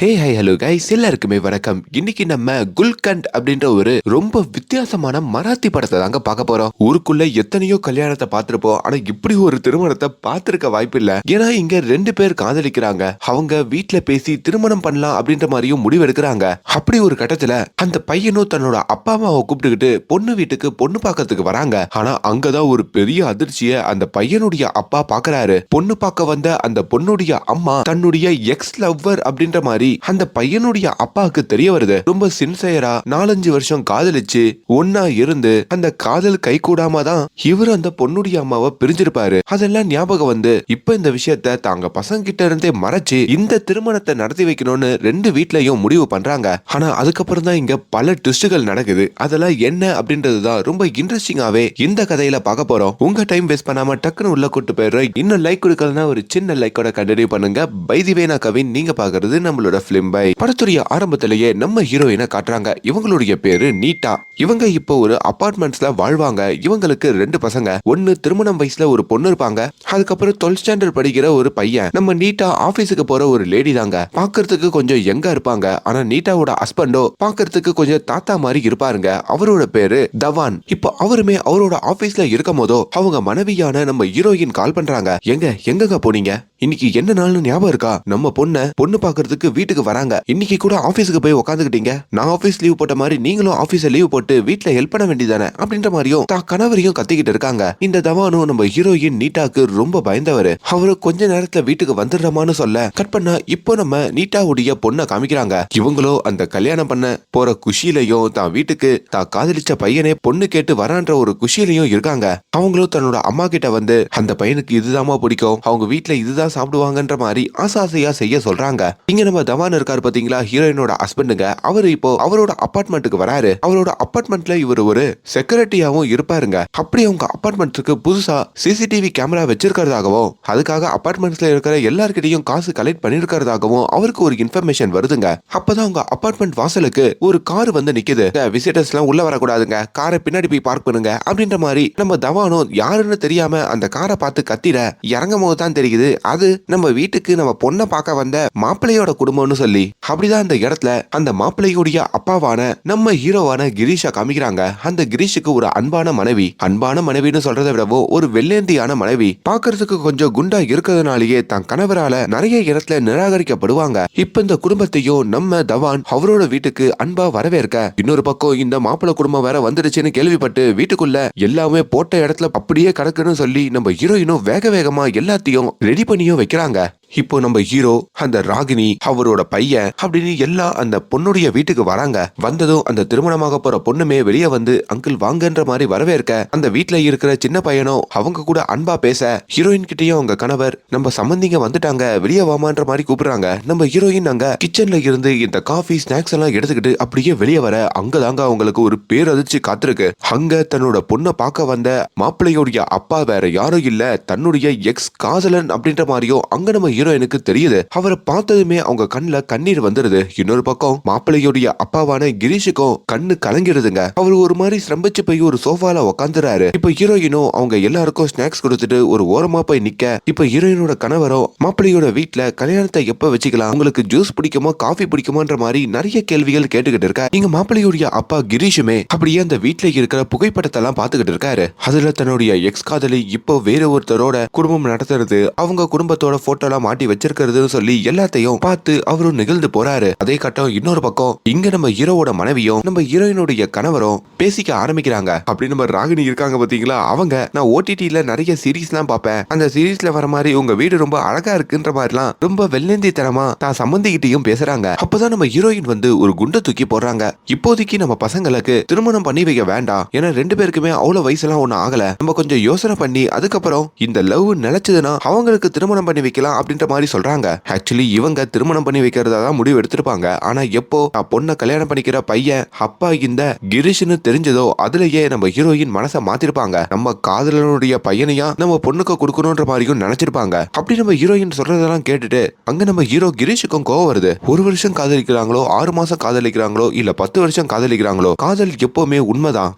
ஹே high hello guys எல்லாருக்குமே வணக்கம். இன்னைக்கு நம்ம குல்கண்ட் அப்படின்ற ஒரு ரொம்ப வித்தியாசமான மராத்தி படத்தை தாங்க பார்க்க போறோம். ஊருக்குள்ள எத்தனையோ கல்யாணத்தை பார்த்திருப்போம். ஆனா இப்படி ஒரு திருமணத்தை பார்த்திருக்க வாய்ப்பு இல்ல. ஏன்னா இங்க ரெண்டு பேர் காதலிக்கிறாங்க. அவங்க வீட்டுல பேசி திருமணம் பண்ணலாம் அப்படின்ற மாதிரியும் முடிவெடுக்கிறாங்க. அப்படி ஒரு கட்டத்துல அந்த பையனும் தன்னோட அப்பா அம்மாவை கூப்பிட்டுக்கிட்டு பொண்ணு வீட்டுக்கு பொண்ணு பார்க்கறதுக்கு வராங்க. ஆனா அங்கதான் ஒரு பெரிய அதிர்ச்சியை அந்த பையனுடைய அப்பா பாக்குறாரு பொண்ணு பார்க்க வந்த அந்த பொண்ணுடைய அம்மா தன்னுடைய எக்ஸ் லவ்வர் அப்படின்ற மாதிரி அந்த பையனுடைய அப்பாவுக்கு தெரிய வருது. ரொம்ப சின்சையரா நாலஞ்சு வருஷம் காதலிச்சு ஒன்னா இருந்து அந்த காதல் கை கூடாம தான் இவர் அந்த பொண்ணுடைய அம்மாவை பிரிஞ்சிருப்பாரு. அதெல்லாம் ஞாபகம் வந்து இப்ப இந்த விஷயத்த தாங்க பசங்க கிட்ட இருந்தே மறைச்சு இந்த திருமணத்தை நடத்தி வைக்கணும்னு ரெண்டு வீட்லயும் முடிவு பண்றாங்க. ஆனா அதுக்கப்புறம் தான் இங்க பல ட்விஸ்டுகள் நடக்குது. அதெல்லாம் என்ன அப்படின்றது தான் ரொம்ப இன்ட்ரெஸ்டிங்காவே இந்த கதையில பார்க்க போறோம். உங்க டைம் வேஸ்ட் பண்ணாம டக்குன்னு உள்ள கூட்டு போயிடுறோம். இன்னும் லைக் கொடுக்கலன்னா ஒரு சின்ன லைக்கோட கண்டினியூ பண்ணுங்க. பைதிவேனா கவின் நீங்க பாக்குறது நம்மளோட பிலிம் பை படத்துடைய ஆரம்பத்திலேயே நம்ம ஹீரோயினை காட்டுறாங்க. இவங்களுடைய பேரு நீட்டா. இவங்க இப்போ ஒரு அபார்ட்மெண்ட்ஸ்ல வாழ்வாங்க. இவங்களுக்கு ரெண்டு பசங்க. ஒன்னு திருமணம் வயசுல ஒரு பொண்ணு இருப்பாங்க. அதுக்கப்புறம் டுவெல்த் ஸ்டாண்டர்ட் படிக்கிற ஒரு பையன். நம்ம நீட்டா ஆபீஸுக்கு போற ஒரு லேடி தாங்க. பாக்குறதுக்கு கொஞ்சம் எங்க இருப்பாங்க. ஆனா நீட்டாவோட ஹஸ்பண்டோ பாக்குறதுக்கு கொஞ்சம் தாத்தா மாதிரி இருப்பாருங்க. அவரோட பேரு தவான். இப்போ அவருமே அவரோட ஆபீஸ்ல இருக்கும் போதோ அவங்க மனைவியான நம்ம ஹீரோயின் கால் பண்றாங்க. எங்க எங்கங்க போனீங்க? இன்னைக்கு என்ன நாள்னு ஞாபகம் இருக்கா? நம்ம பொண்ண பொண்ணு பாக்குறதுக்கு வீட்டுக்கு வராங்க. இன்னைக்கு கூட ஆபீஸுக்கு போய் உட்காந்துக்கிட்டீங்க நான் ஆபீஸ் லீவ் போட்ட மாதிரி நீங்களும் ஆபீஸ லீவ் போட்டு வீட்ல ஹெல்ப் பண்ண வேண்டியதானே? அப்படின்ற மாதிரியும் தான் கணவரையும் கத்திக்கிட்டு இருக்காங்க. இந்த தவானும் நம்ம ஹீரோயின் நீட்டாக்கு ரொம்ப பயந்தவரு. அவரு கொஞ்ச நேரத்துல வீட்டுக்கு வந்துடுறமான்னு சொல்ல கட் பண்ண இப்போ நம்ம நீட்டாவுடைய பொண்ணை காமிக்கிறாங்க. இவங்களோ அந்த கல்யாணம் பண்ண போற குஷியிலையும் தான் வீட்டுக்கு தான் காதலிச்ச பையனே பொண்ணு கேட்டு வரான்ற ஒரு குஷியிலையும் இருக்காங்க. அவங்களும் தன்னோட அம்மா கிட்ட வந்து அந்த பையனுக்கு இதுதாம்மா பிடிக்கும். அவங்க வீட்டுல இதுதான் சாப்பிடுவாங்கன்ற மாதிரி ஆசை ஆசையா செய்ய சொல்றாங்க. இங்க நம்ம தவான் இருக்காரு பாத்தீங்களா? ஹீரோயினோட ஹஸ்பண்டுங்க அவர் இப்போ அவரோட அபார்ட்மெண்ட்டுக்கு வராரு. அவரோட அபார்ட்மெண்ட்ல இவர் ஒரு செக்யூரிட்டியாவும் இருப்பாருங்க. அப்படி அவங்க அப்பார்ட்மெண்ட்டுக்கு புதுசா சிசிடிவி கேமரா வச்சிருக்கிறதாகவும் அதுக்காக அபார்ட்மெண்ட்ஸ்ல இருக்கிற எல்லார்கிட்டையும் காசு கலெக்ட் பண்ணிருக்கிறதாகவும் அவருக்கு ஒரு இன்ஃபர்மேஷன் வருதுங்க. அப்பதான் அவங்க அபார்ட்மெண்ட் வாசலுக்கு ஒரு கார் வந்து நிக்குது. விசிட்டர்ஸ் எல்லாம் உள்ள வரக்கூடாதுங்க. காரை பின்னாடி போய் பார்க் பண்ணுங்க. அப்படின்ற மாதிரி நம்ம தவானும் யாருன்னு தெரியாம அந்த காரை பார்த்து கத்திட இறங்கும் போது தான் தெரியுது. அது நம்ம வீட்டுக்கு நம்ம பொண்ணை பார்க்க வந்த மாப்பிள்ளையோட குடும்பம்னு சொல்லி அப்படிதான் அந்த இடத்துல அந்த மாப்பிள்ளையுடைய அப்பாவான நம்ம ஹீரோவான கிரீஷா காமிக்கிறாங்க. அந்த கிரீஷுக்கு ஒரு அன்பான மனைவி. அன்பான மனைவின்னு சொல்றதை விடவோ ஒரு வெள்ளேந்தியான மனைவி. பாக்குறதுக்கு கொஞ்சம் குண்டா இருக்கிறதுனாலேயே தன் கணவரால நிறைய இடத்துல நிராகரிக்கப்படுவாங்க. இப்ப இந்த குடும்பத்தையும் நம்ம தவான் அவரோட வீட்டுக்கு அன்பா வரவேற்க இன்னொரு பக்கம் இந்த மாப்பிள்ளை குடும்பம் வேற வந்துடுச்சுன்னு கேள்விப்பட்டு வீட்டுக்குள்ள எல்லாமே போட்ட இடத்துல அப்படியே கிடக்குன்னு சொல்லி நம்ம ஹீரோயினும் வேக வேகமா எல்லாத்தையும் ரெடி பண்ணியும் வைக்கிறாங்க. இப்போ நம்ம ஹீரோ அந்த ராகினி அவரோட பையன் அப்படின்னு எல்லாம் அந்த பொண்ணுடைய வீட்டுக்கு வராங்க. வந்ததும் அந்த திருமணமாக போற பொண்ணுமே வெளியே வந்து அங்கிள் வாங்கன்ற மாதிரி வரவேற்க. அந்த வீட்டுல இருக்கிற சின்ன பையனும் அவங்க கூட அன்பா பேச. ஹீரோயின் கிட்டயும் அவங்க கணவர் நம்ம சம்பந்திங்க வந்துட்டாங்க வெளியே வாமான்ற மாதிரி கூப்பிடுறாங்க. நம்ம ஹீரோயின் அங்க கிச்சன்ல இருந்து இந்த காஃபி ஸ்நாக்ஸ் எல்லாம் எடுத்துக்கிட்டு அப்படியே வெளியே வர. அங்கதாங்க அவங்களுக்கு ஒரு பேரதிர்ச்சி காத்திருக்கு. அங்க தன்னோட பொண்ணை பார்க்க வந்த மாப்பிள்ளையோடைய அப்பா வேற யாரும் இல்ல. தன்னுடைய எக்ஸ் காதலன் அப்படின்ற மாதிரியும் அங்க நம்ம ஹீரோயினுக்கு தெரியுது. அவரை பார்த்ததுமே அவங்க கண்ணுல கண்ணீர் வந்துருது. இன்னொரு பக்கம் மாப்பிள்ளையுடைய அப்பாவான கிரீஷுக்கும் கண்ணு கலங்கிடுதுங்க. அவர் ஒரு மாதிரி சிரம்பிச்சு போய் ஒரு சோஃபால உக்காந்துறாரு. இப்ப ஹீரோயினும் அவங்க எல்லாருக்கும் ஸ்நாக்ஸ் கொடுத்துட்டு ஒரு ஓரமா போய் நிக்க. இப்ப ஹீரோயினோட கணவரும் மாப்பிள்ளையோட வீட்டுல கல்யாணத்தை எப்ப வச்சுக்கலாம்? உங்களுக்கு ஜூஸ் பிடிக்குமோ காஃபி பிடிக்குமோன்ற மாதிரி நிறைய கேள்விகள் கேட்டுக்கிட்டு இருக்கா? இங்க மாப்பிள்ளையுடைய அப்பா கிரீஷுமே அப்படியே அந்த வீட்டுல இருக்கிற புகைப்படத்தை எல்லாம் பாத்துக்கிட்டு இருக்காரு. அதுல தன்னுடைய எக்ஸ் காதலி இப்போ வேற ஒருத்தரோட குடும்பம் நடத்துறது. அவங்க குடும்பத்தோட போட்டோ எல்லாம் மாட்டி வச்சிருக்கிறதுன்னு சொல்லி எல்லாத்தையும் பார்த்து அவரும் நிகழ்ந்து போறாரு. அதே கட்டம் இன்னொரு பக்கம் இங்க நம்ம ஹீரோவோட மனைவியும் நம்ம ஹீரோயினுடைய கணவரும் பேசிக்க ஆரம்பிக்கிறாங்க. அப்படி நம்ம ராகினி இருக்காங்க பாத்தீங்களா அவங்க நான் ஓடிடியில நிறைய சீரீஸ் எல்லாம் பார்ப்பேன். அந்த சீரீஸ்ல வர மாதிரி உங்க வீடு ரொம்ப அழகா இருக்குன்ற மாதிரிலாம் ரொம்ப வெள்ளந்தி தரமா தான் சம்பந்திக்கிட்டையும் பேசுறாங்க. அப்பதான் நம்ம ஹீரோயின் வந்து ஒரு குண்டை தூக்கி போடுறாங்க. இப்போதைக்கு நம்ம பசங்களுக்கு திருமணம் பண்ணி வைக்க வேண்டாம். ஏன்னா ரெண்டு பேருக்குமே அவ்வளவு வயசுலாம் ஒண்ணும் ஆகல. நம்ம கொஞ்சம் யோசனை பண்ணி அதுக்கப்புறம் இந்த லவ் நிலைச்சதுன்னா அவங்களுக்கு திருமணம் பண்ணி வைக்கலாம் அப்படின்னு அப்படின்ற மாதிரி சொல்றாங்க. ஆக்சுவலி இவங்க திருமணம் பண்ணி வைக்கிறதா தான் முடிவு எடுத்திருப்பாங்க. ஆனா எப்போ நான் பொண்ணை கல்யாணம் பண்ணிக்கிற பையன் அப்பா இந்த கிரிஷ்னு தெரிஞ்சதோ அதுலயே நம்ம ஹீரோயின் மனசை மாத்திருப்பாங்க. நம்ம காதலனுடைய பையனையா நம்ம பொண்ணுக்கு கொடுக்கணுன்ற மாதிரியும் நினைச்சிருப்பாங்க. அப்படி நம்ம ஹீரோயின் சொல்றதெல்லாம் கேட்டுட்டு அங்க நம்ம ஹீரோ கிரீஷுக்கும் கோவம் வருது. ஒரு வருஷம் காதலிக்கிறாங்களோ ஆறு மாசம் காதலிக்கிறாங்களோ இல்ல பத்து வருஷம் காதலிக்கிறாங்களோ காதல் எப்பவுமே உண்மைதான்.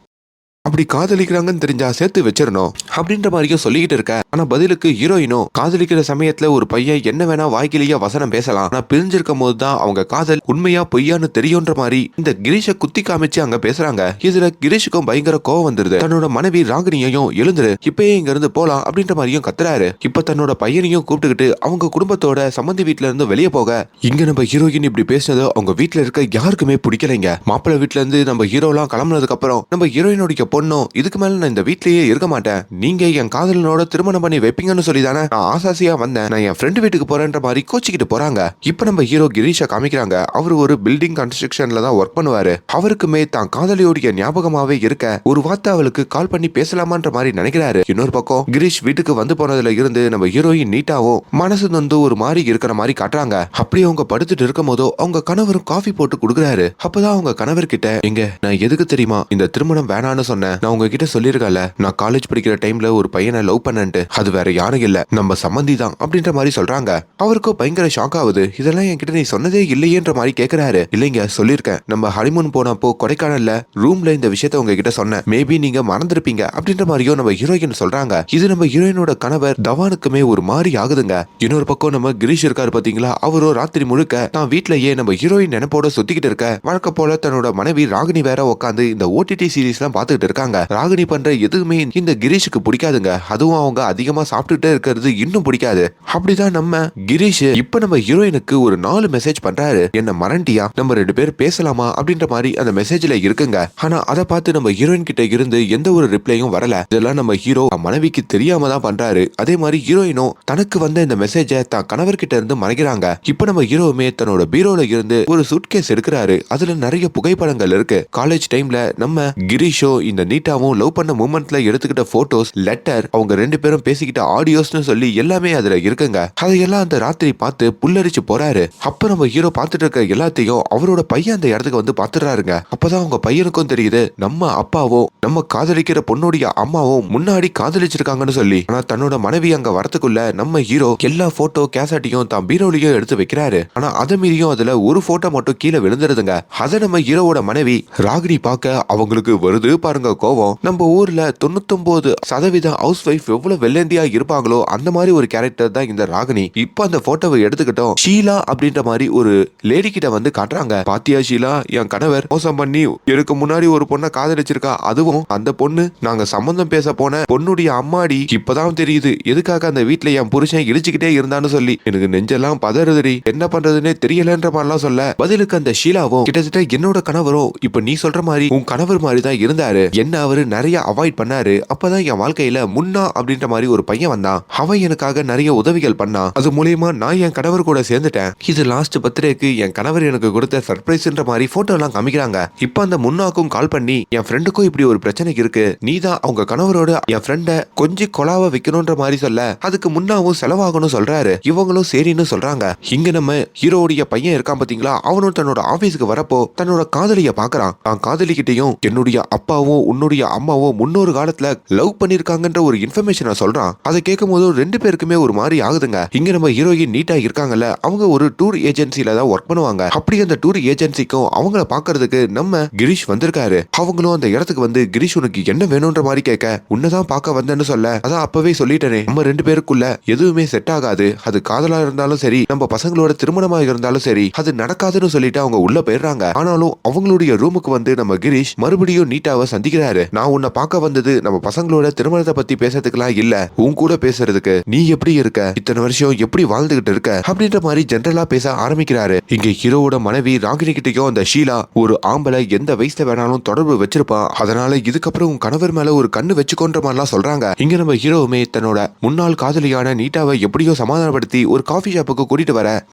அப்படி காதலிக்கிறாங்கன்னு தெரிஞ்சா சேர்த்து வச்சிடணும் அப்படின்ற மாதிரியும் சொல்லிக்கிட்டு இருக்க. ஆனா பதிலுக்கு ஹீரோயினும் காதலிக்கிற சமயத்துல ஒரு பையன் என்ன வேணா வாய்க்கிலேயே வசனம் பேசலாம். ஆனா பிரிஞ்சிருக்கும் போது தான் அவங்க காதல் உண்மையா பொய்யான்னு தெரியுன்ற மாதிரி இந்த கிரீஷை குத்தி காமிச்சு அங்க பேசுறாங்க. இதுல கிரீஷுக்கும் பயங்கர கோவம் வந்துருது. தன்னோட மனைவி ராகினியையும் எழுந்துரு. இப்பயே இங்க இருந்து போலாம் அப்படின்ற மாதிரியும் கத்துறாரு. இப்ப தன்னோட பையனையும் கூப்பிட்டுக்கிட்டு அவங்க குடும்பத்தோட சம்மந்தி வீட்டுல இருந்து வெளியே போக. இங்க நம்ம ஹீரோயின் இப்படி பேசினதோ அவங்க வீட்டுல இருக்க யாருக்குமே பிடிக்கலைங்க. மாப்பிள்ளை வீட்டுல இருந்து நம்ம ஹீரோலாம் கிளம்புனதுக்கு அப்புறம் நம்ம ஹீரோயினுடைய பொண்ணும் இதுக்கு மேல நான் இந்த வீட்லயே இருக்க மாட்டேன். நீங்க என் காதலனோட திருமணம் பண்ணி வைப்பீங்கன்னு சொல்லி தானே நான் ஆசாசியா வந்தேன். நான் என் ஃப்ரெண்டு வீட்டுக்கு போறேன்ற மாதிரி கோச்சிக்கிட்டு போறாங்க. இப்ப நம்ம ஹீரோ கிரீஷா காமிக்கிறாங்க. அவர் ஒரு பில்டிங் கன்ஸ்ட்ரக்ஷன்ல தான் ஒர்க் பண்ணுவாரு. அவருக்குமே தான் காதலியோடைய ஞாபகமாவே இருக்க. ஒரு வார்த்தை அவளுக்கு கால் பண்ணி பேசலாமான்ற மாதிரி நினைக்கிறாரு. இன்னொரு பக்கம் கிரீஷ் வீட்டுக்கு வந்து போனதுல இருந்து நம்ம ஹீரோயின் நீட்டாவும் மனசு நொந்து ஒரு மாதிரி இருக்கிற மாதிரி காட்டுறாங்க. அப்படியே அவங்க படுத்துட்டு இருக்கும் போதோ அவங்க கணவரும் காஃபி போட்டு கொடுக்குறாரு. அப்பதான் அவங்க கணவர் கிட்ட எங்க நான் எதுக்கு தெரியுமா? இந்த திருமணம் வேணான்னு சொன்னேன். நான் உங்ககிட்ட சொல்லியிருக்கல நான் காலேஜ் படிக்கிற டைம்ல ஒரு பையனை லவ் பண்ணன்ட்டு. அது வேற யாரும் இல்ல. நம்ம சம்மந்தி தான் அப்படின்ற மாதிரி சொல்றாங்க. அவருக்கும் பயங்கர ஷாக் ஆகுது. இதெல்லாம் என்கிட்ட நீ சொன்னதே இல்லையேன்ற மாதிரி கேக்குறாரு. இல்லைங்க சொல்லியிருக்கேன். நம்ம ஹனிமூன் போனப்போ கொடைக்கானல்ல ரூம்ல இந்த விஷயத்த உங்ககிட்ட சொன்னேன். மேபி நீங்க மறந்துருப்பீங்க அப்படின்ற மாதிரியும் நம்ம ஹீரோயின் சொல்றாங்க. இது நம்ம ஹீரோயினோட கணவர் தவானுக்குமே ஒரு மாதிரி ஆகுதுங்க. இன்னொரு பக்கம் நம்ம கிரீஷ் இருக்காரு பாத்தீங்களா? அவரோ ராத்திரி முழுக்க நான் வீட்லயே நம்ம ஹீரோயின் நினைப்போட சுத்திக்கிட்டு இருக்க. வழக்க போல தன்னோட மனைவி ராகினி வேற உட்காந்து இந்த ஓடிடி சீரிஸ் எல்லாம் பாத்துக்கிட்டு இருக்காங்க. ராகினி பண்ற எதுவுமே இந்த கிரீஷுக்கு பிடிக்காதுங்க. அதுவும் அவங்க அதிகமா சாப்பிட்டுட்டே இருக்கிறது இன்னும் பிடிக்காது. அப்படிதான் நம்ம கிரீஷ் இப்ப நம்ம ஹீரோயினுக்கு ஒரு நாலு மெசேஜ் பண்றாரு. என்ன மரண்டியா நம்ம ரெண்டு பேர் பேசலாமா? அப்படின்ற மாதிரி அந்த மெசேஜ்ல இருக்குங்க. ஆனா அதை பார்த்து நம்ம ஹீரோயின் கிட்ட இருந்து எந்த ஒரு ரிப்ளையும் வரல. இதெல்லாம் நம்ம ஹீரோ மனைவிக்கு தெரியாம தான் பண்றாரு. அதே மாதிரி ஹீரோயினும் தனக்கு வந்த இந்த மெசேஜை தான் கணவர் கிட்ட இருந்து மறைக்கிறாங்க. இப்ப நம்ம ஹீரோவுமே தன்னோட பீரோல இருந்து ஒரு சூட்கேஸ் எடுக்கிறாரு. அதுல நிறைய புகைப்படங்கள் இருக்கு. காலேஜ் டைம்ல நம்ம கிரீஷோ இந்த நீட்டாவும் லவ் பண்ண மூமெண்ட்ல எடுத்துக்கிட்ட போட்டோஸ் லெட்டர் அவங்க ரெண்டு பேரும் பேசிக்கிட்ட ஆடியோஸ்னு சொல்லி எல்லாமே அதுல இருக்குங்க. அதையெல்லாம் அந்த ராத்திரி பார்த்து புல்லரிச்சு போறாரு. அப்ப நம்ம ஹீரோ பார்த்துட்டு இருக்க எல்லாத்தையும் அவரோட பையன் அந்த இடத்துக்கு வந்து பாத்துறாருங்க அப்பதான் அவங்க பையனுக்கும் தெரியுது நம்ம அப்பாவும் நம்ம காதலிக்கிற பொண்ணுடைய அம்மாவும் முன்னாடி காதலிச்சிருக்காங்கன்னு சொல்லி. ஆனா தன்னோட மனைவி அங்க வரத்துக்குள்ள நம்ம ஹீரோ எல்லா போட்டோ கேசட்டையும் தான் பீரோலையும் எடுத்து வைக்கிறாரு. ஆனா அதை மீறியும் அதுல ஒரு போட்டோ மட்டும் கீழே விழுந்துருதுங்க. அதை நம்ம ஹீரோவோட மனைவி ராகினி பார்க்க அவங்களுக்கு வருது பாருங்க கோவம் நம்ம ஊர்ல தொண்ணூத்தொன்பது சதவீதம் ஹவுஸ் ஒய்ஃப் எவ்வளவு வெள்ளந்தியா இருப்பாங்களோ அந்த மாதிரி ஒரு கேரக்டர் தான் இந்த ராகினி. இப்ப அந்த போட்டோவை எடுத்துக்கிட்டோம். ஷீலா அப்படின்ற மாதிரி ஒரு லேடி கிட்ட வந்து காட்டுறாங்க. பாத்தியா ஷீலா என் கணவர் மோசம் பண்ணி எனக்கு முன்னாடி ஒரு பொண்ணை காதலிச்சிருக்கா அதுவும் அந்த பொண்ணு நாங்க சம்பந்தம் பேச போன பொண்ணுடைய அம்மாடி. இப்பதான் தெரியுது எதுக்காக அந்த வீட்ல என் புருஷன் இடிச்சுக்கிட்டே இருந்தான்னு சொல்லி. எனக்கு நெஞ்செல்லாம் பதறுதுடி. என்ன பண்றதுன்னே தெரியலன்ற மாதிரிலாம் சொல்ல. பதிலுக்கு அந்த ஷீலாவும் கிட்டத்தட்ட என்னோட கணவரும் இப்ப நீ சொல்ற மாதிரி உன் கணவர் மாதிரி தான் இருந்தாரு. என்ன அவரு நிறைய அவாய்ட் பண்ணாரு அப்பதான் என் வாழ்க்கையில முன்னா அப்படின்ற மாதிரி ஒரு பையன் வந்தான். அவன் எனக்காக நிறைய உதவிகள் பண்ணான். அது மூலியமா நான் என் கணவர் கூட சேர்ந்துட்டேன். இது லாஸ்ட் பர்த்டேக்கு என் கணவர் எனக்கு கொடுத்த சர்ப்ரைஸ்ன்ற மாதிரி போட்டோ எல்லாம் காமிக்கிறாங்க. இப்ப அந்த முன்னாக்கும் கால் பண்ணி என் ஃப்ரெண்டுக்கும் இப்படி ஒரு பிரச்சனை இருக்கு. நீ தான் அவங்க கணவரோட என் ஃப்ரெண்ட கொஞ்சம் கொலாவ வைக்கணும்ன்ற மாதிரி சொல்ல அதுக்கு முன்னாவும் செலவாகணும் சொல்றாரு. இவங்களும் சரின்னு சொல்றாங்க. இங்க நம்ம ஹீரோடைய பையன் இருக்கான் பாத்தீங்களா? அவனும் தன்னோட ஆபீஸ்க்கு வரப்போ தன்னோட காதலிய பாக்குறான் தான் காதலிக்கிட்டையும் என்னுடைய அப்பாவும் உன்னுடைய அம்மாவும் முன்னொரு காலத்துல லவ் பண்ணிருக்காங்கன்ற ஒரு இன்ஃபர்மேஷனை சொல்றான். அதை கேட்கும் போது ரெண்டு பேருக்குமே ஒரு மாதிரி ஆகுதுங்க. இங்க நம்ம ஹீரோயின் நீட்டா இருக்காங்கல்ல அவங்க ஒரு டூர் ஏஜென்சில தான் ஒர்க் பண்ணுவாங்க. அப்படி அந்த டூர் ஏஜென்சிக்கும் அவங்கள பாக்குறதுக்கு நம்ம கிரீஷ் வந்திருக்காரு. அவங்களும் அந்த இடத்துக்கு வந்து கிரீஷ் உனக்கு என்ன வேணும்ன்ற மாதிரி கேட்க. உன்னதான் பார்க்க வந்தேன்னு சொல்ல. அதான் அப்பவே சொல்லிட்டேனே. நம்ம ரெண்டு பேருக்குள்ள எதுவுமே செட் ஆகாது. அது காதலா இருந்தாலும் சரி நம்ம பசங்களோட திருமணமா இருந்தாலும் சரி அது நடக்காதுன்னு சொல்லிட்டு அவங்க உள்ள போயிடுறாங்க. ஆனாலும் அவங்களுடைய ரூமுக்கு வந்து நம்ம கிரீஷ் மறுபடியும் நீட்டாவை சிரிக்கிறாரு நான் உன்னை பார்க்க வந்தது நம்ம பசங்களோட திருமணத்தை பத்தி பேசுறதுக்குலாம் இல்ல. உன் கூட பேசுறதுக்கு நீ எப்படி இருக்க? இத்தனை வருஷம் எப்படி வாழ்ந்துகிட்டு இருக்க? அப்படின்ற மாதிரி ஜென்ரலா பேச ஆரம்பிக்கிறாரு. இங்க ஹீரோவோட மனைவி ராகினி கிட்டயும் அந்த ஷீலா ஒரு ஆம்பளை எந்த வயசுல வேணாலும் தொடர்பு வச்சிருப்பான் அதனால இதுக்கப்புறம் உன் கணவர் மேல ஒரு கண்ணு வச்சுக்கோன்ற மாதிரிலாம் சொல்றாங்க. இங்க நம்ம ஹீரோவுமே தன்னோட முன்னாள் காதலியான நீட்டாவை எப்படியோ சமாதானப்படுத்தி ஒரு காஃபி ஷாப்புக்கு கூட்டிட்டு வர.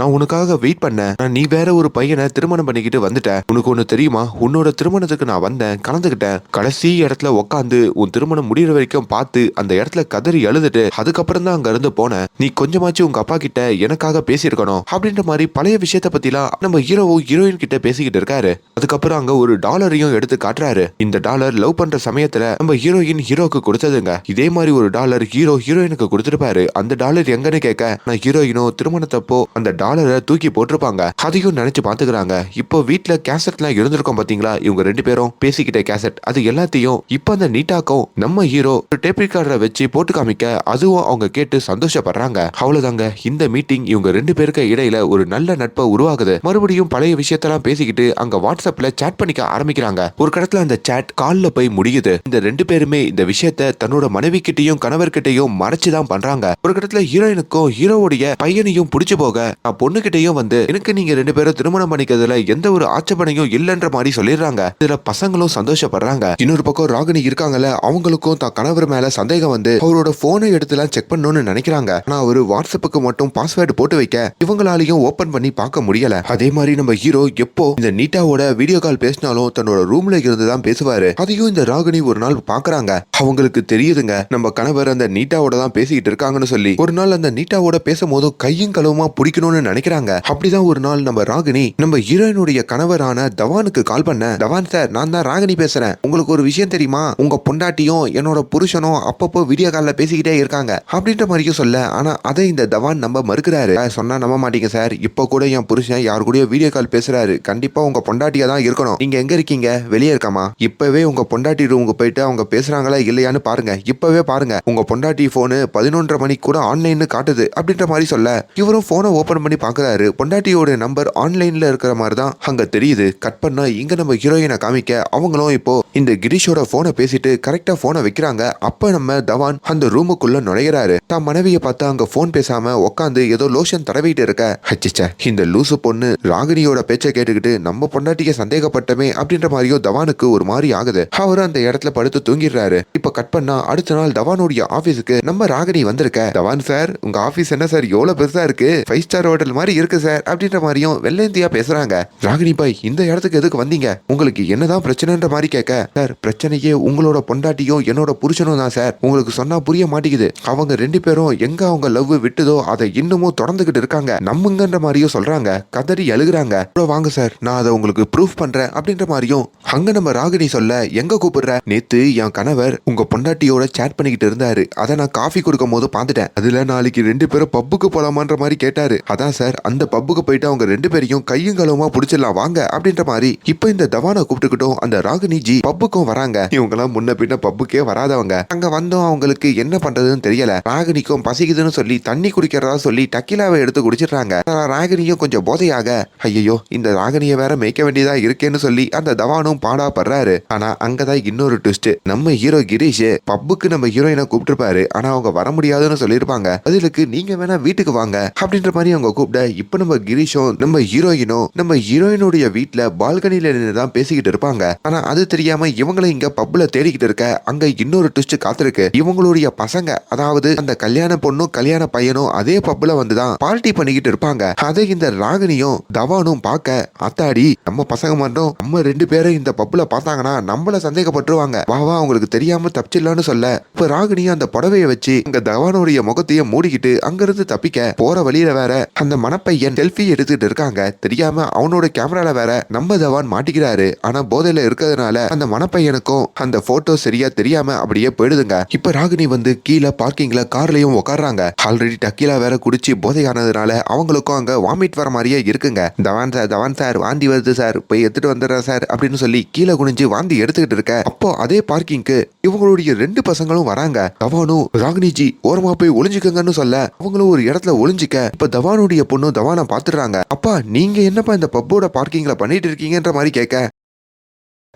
நான் உனக்காக வெயிட் பண்ணேன். நான் நீ வேற ஒரு பையனை திருமணம் பண்ணிக்கிட்டு வந்துட்டேன் உனக்கு ஒண்ணு தெரியுமா? உன்னோட திருமணத்துக்கு நான் வந்தேன். கலந்துக்கிட்டேன் கடைசி இடத்துல உக்காந்து உன் திருமணம் முடிகிற வரைக்கும் பார்த்து அந்த இடத்துல கதறி எழுதுட்டு அதுக்கப்புறம் தான் அங்க இருந்து போனேன். நீ கொஞ்சமாச்சும் உங்க அப்பா கிட்ட எனக்காக பேசியிருக்கணும் அப்படின்ற மாதிரி பழைய விஷயத்த பத்திலாம் நம்ம ஹீரோவோ ஹீரோயின் கிட்ட பேசிக்கிட்டு இருக்காரு. அதுக்கப்புறம் அங்க ஒரு டாலரையும் எடுத்து காட்டுறாரு. இந்த டாலர் லவ் பண்ற சமயத்துல நம்ம ஹீரோயின் ஹீரோக்கு கொடுத்ததுங்க. இதே மாதிரி ஒரு டாலர் ஹீரோ ஹீரோயினுக்கு கொடுத்துருப்பாரு. அந்த டாலர் எங்கன்னு கேட்க நான் ஹீரோயினோ திருமணத்தப்போ அந்த டாலரை தூக்கி போட்டிருப்பாங்க. அதையும் நினைச்சு பாத்துக்கிறாங்க இப்போ வீட்ல கேசட்லாம் இருந்திருக்கோம் பாத்தீங்களா இவங்க ரெண்டு பேரும் பேசிக்கிட்ட கேசட். அது எல்லாத்தையும் இப்போ அந்த நீட்டாக்கும் நம்ம ஹீரோ டேப் ரெக்கார்டரை வச்சு போட்டு காமிக்க அதுவும் அவங்க கேட்டு சந்தோஷப்படுறாங்க. அவ்வளவுதாங்க. இந்த மீட்டிங் இவங்க ரெண்டு பேருக்கு இடையில ஒரு நல்ல நட்பை உருவாகுது. மறுபடியும் பழைய விஷயத்தெல்லாம் பேசிக்கிட்டு அங்க வாட்ஸ்அப்ல சேட் பண்ணிக்க ஆரம்பிக்கிறாங்க. ஒரு கடத்துல அந்த சேட் கால்ல போய் முடியுது. இந்த ரெண்டு பேருமே இந்த விஷயத்த தன்னோட மனைவி கிட்டையும் கணவர்கிட்டையும் மறைச்சுதான் பண்றாங்க. ஒரு கடத்துல ஹீரோயினுக்கும் ஹீரோவுடைய பையனையும் பிடிச்சு போக பொண்ணுகிட்டயும் வந்து எனக்கு நீங்க ரெண்டு பேரும் திருமணம் பண்ணிக்கிறதுல எந்த ஒரு ஆட்சேபனையும் இல்லைன்ற மாதிரி சொல்லிடுறாங்க. இதுல பசங்களும் சந்தோஷப்படுறாங்க. இன்னொரு பக்கம் ராகினி இருக்காங்கல்ல அவங்களுக்கும் தான் கணவர் மேல சந்தேகம் வந்து அவரோட போனை எடுத்துலாம் செக் பண்ணணும்னு நினைக்கிறாங்க. ஆனா அவரு வாட்ஸ்அப்புக்கு மட்டும் பாஸ்வேர்டு போட்டு வைக்க இவங்களாலையும் ஓபன் பண்ணி பார்க்க முடியல. அதே மாதிரி நம்ம ஹீரோ எப்போ இந்த நீட்டாவோட வீடியோ கால் பேசினாலும் தன்னோட ரூம்ல இருந்து தான் பேசுவாரு. அதையும் இந்த ராகினி ஒரு நாள் பாக்குறாங்க அவங்களுக்கு தெரியுதுங்க நம்ம கணவர் அந்த நீட்டாவோட தான் பேசிக்கிட்டு இருக்காங்கன்னு சொல்லி. ஒரு நாள் அந்த நீட்டாவோட பேசும்போது கையும் களவுமா பிடிக்கணும்னு நினைக்கிறாங்க. அப்படிதான் ஒரு நாள் நம்ம ராகினி நம்ம ஹீரோயினுடைய கணவரான தவானுக்கு கால் பண்ண. தவான் சார் நான் தான் ராகினி பேசுறேன். உங்களுக்கு ஒரு விஷயம் தெரியுமா? உங்க பொண்டாட்டியும் என்னோட புருஷனும் அப்பப்போ வீடியோ கால்ல பேசிக்கிட்டே இருக்காங்க. அப்படின்ற மாதிரியும் சொல்ல. ஆனா அதை இந்த தவான் நம்ம மறுக்கிறாரு. சொன்னா நம்ப மாட்டீங்க சார். இப்போ கூட என் புருஷன் யார் கூடயோ வீடியோ கால் பேசுறாரு. கண்டிப்பா உங்க பொண்டாட்டியா தான் இருக்கணும். நீங்க எங்க இருக்கீங்க? வெளியே இருக்காமா? இப்பவே உங்க பொண்டாட்டி ரூமுக்கு போயிட்டு அவங்க பேசுறாங்களா இல்லையான்னு பாருங்க. இப்பவே பாருங்க. உங்க பொண்டாட்டி போனு பதினொன்றரை மணிக்கு கூட ஆன்லைன் காட்டுது. அப்படின்ற மாதிரி சொல்ல. இவரும் போனை ஓபன் பண்ணி பாக்குறாரு பொண்டாட்டியோட நம்பர் ஆன்லைன்ல இருக்கிற மாதிரி தான் அங்க தெரியுது. கட் பண்ணா இங்க நம்ம ஹீரோயினை காமிக்க அவங்களும் இப்போ இந்த கிரீஷோட போனை பேசிட்டு கரெக்டா போனை வைக்கிறாங்க. அப்ப நம்ம தவான் அந்த ரூமுக்குள்ள நுழையிறாரு. தான் மனைவியை பார்த்து அங்க போன் பேசாம உட்காந்து ஏதோ லோஷன் தடவிட்டு இருக்க. ஹச்சிச்ச இந்த லூசு பொண்ணு ராகினியோட பேச்சை கேட்டுக்கிட்டு நம்ம பொண்டாட்டிக்கு சந்தேகப்பட்டமே அப்படின்ற மாதிரியோ தவானுக்கு ஒரு மாதிரி ஆகுது. அவரும் அந்த இடத்துல படுத்து தூங்கிடுறாரு. இப்ப கட் பண்ணா அடுத்த நாள் தவானுடைய ஆபீஸுக்கு நம்ம ராகினி வந்திருக்க. தவான் சார் உங்க ஆபீஸ் என்ன சார் எவ்வளவு பெருசா இருக்கு. ஃபைவ் ஸ்டாரோட ஹோட்டல் மாதிரி இருக்கு சார் அப்படின்ற மாதிரியும் வெள்ளேந்தியா பேசுறாங்க. ராகினி பாய் இந்த இடத்துக்கு எதுக்கு வந்தீங்க? உங்களுக்கு என்னதான் பிரச்சனைன்ற மாதிரி கேட்க. சார் பிரச்சனையே உங்களோட பொண்டாட்டியும் என்னோட புருஷனும் தான் சார் உங்களுக்கு சொன்னா புரிய மாட்டேங்குது. அவங்க ரெண்டு பேரும் எங்க அவங்க லவ் விட்டுதோ அதை இன்னமும் தொடர்ந்துகிட்டு இருக்காங்க. நம்புங்கன்ற மாதிரியும் சொல்றாங்க. கதறி அழுகுறாங்க. வாங்க சார் நான் அதை உங்களுக்கு ப்ரூஃப் பண்றேன் அப்படின்ற மாதிரியும் அங்க நம்ம ராகினி சொல்ல எங்க கூப்பிடுற? நேத்து என் கணவர் உங்க பொண்டாட்டியோட சேட் பண்ணிக்கிட்டு இருந்தாரு. அதை நான் காஃபி கொடுக்கும் போது பார்த்துட்டேன். அதுல நாளைக்கு ரெண்டு பேரும் பப்புக்கு போலாமான்ற மாதிரி கேட்டாரு. அதான் சார் அந்த பப்புக்கு போயிட்டு அவங்க ரெண்டு பேரையும் கையும் களவுமா பிடிச்சிடலாம் வாங்க அப்படின்ற மாதிரி இப்ப இந்த தவானை கூப்பிட்டுக்கிட்டும் அந்த ராகினி ஜி பப்புக்கும் வராங்க. இவங்கெல்லாம் முன்ன பின்ன பப்புக்கே வராதவங்க. அங்க வந்தோம் அவங்களுக்கு என்ன பண்றதுன்னு தெரியல. ராகினிக்கும் பசிக்குதுன்னு சொல்லி தண்ணி குடிக்கிறதா சொல்லி டக்கிலாவை எடுத்து குடிச்சிடுறாங்க. ஆனா ராகினியும் கொஞ்சம் போதையாக ஐயோ இந்த ராகினியை வேற மேய்க்க வேண்டியதா இருக்கேன்னு சொல்லி அந்த தவானும் பாடா படுறாரு. ஆனா அங்கதான் இன்னொரு ட்விஸ்ட் நம்ம ஹீரோ கிரீஷ் பப்புக்கு நம்ம ஹீரோயினை கூப்பிட்டுருப்பாரு. ஆனா அவங்க வர முடியாதுன்னு சொல்லியிருப்பாங்க. பதிலுக்கு நீங்க வேணா வீட்டுக்கு வாங்க அப்படின்ற மாதிரி அவங்க கூப்பிட இப்போ நம்ம கிரீஷும் நம்ம ஹீரோயினும் நம்ம ஹீரோயினுடைய வீட்ல பால்கனில நின்று தான் பேசிக்கிட்டு இருப்பாங்க. ஆனா அது தெரியாம இவங்களை இங்க பப்ல தேடிக்கிட்டு இருக்க அங்க இன்னொரு ட்விஸ்ட் காத்திருக்கு. இவங்களுடைய பசங்க அதாவது அந்த கல்யாண பொண்ணும் கல்யாண பையனும் அதே பப்ல வந்துதான் பார்ட்டி பண்ணிக்கிட்டு இருப்பாங்க. அதை இந்த ராகினியும் தவானும் பார்க்க அத்தாடி நம்ம பசங்க மட்டும் நம்ம ரெண்டு பேரும் இந்த பப்ல பார்த்தாங்கன்னா நம்மள சந்தேகப்பட்டுருவாங்க. வா வா அவங்களுக்கு தெரியாம தப்பிச்சிடலான்னு சொல்ல இப்ப ராகினியும் அந்த புடவைய வச்சு அங்க தவானுடைய முகத்தையும் மூடிக்கிட்டு அங்கிருந்து தப்பிக்க போற வழியில வேற அந்த அந்த மணப்பையன் செல்ஃபி எடுத்துட்டு இருக்காங்க. தெரியாம அவனோட கேமரால வேற நம்ம தவான் மாட்டிக்கிறாரு. ஆனா போதையில இருக்கிறதுனால அந்த மணப்பையனுக்கும் அந்த போட்டோ சரியா தெரியாம அப்படியே போயிடுதுங்க. இப்ப ராகினி வந்து கீழே பார்க்கிங்ல கார்லயும் உட்காடுறாங்க ஆல்ரெடி டக்கீலா வேற குடிச்சு போதையானதுனால அவங்களுக்கும் அங்க வாமிட் வர மாதிரியே இருக்குங்க. தவான் சார் தவான் சார் வாந்தி வருது சார் போய் எடுத்துட்டு வந்துடுறேன் சார் அப்படின்னு சொல்லி கீழே குனிஞ்சு வாந்தி எடுத்துக்கிட்டு இருக்க. அப்போ அதே பார்க்கிங்க்கு இவங்களுடைய ரெண்டு பசங்களும் வராங்க. தவானும் ராகினிஜி ஓரமா போய் ஒளிஞ்சுக்கங்கன்னு சொல்ல அவங்களும் ஒரு இடத்துல ஒளிஞ்சிக்க இப்ப தவானுடைய பொண்ணு தவானை பாத்துடுறாங்க அப்பா நீங்க என்னப்பா இந்த பப்போட பார்க்கிங்ல பண்ணிட்டு இருக்கீங்கன்ற மாதிரி கேட்க?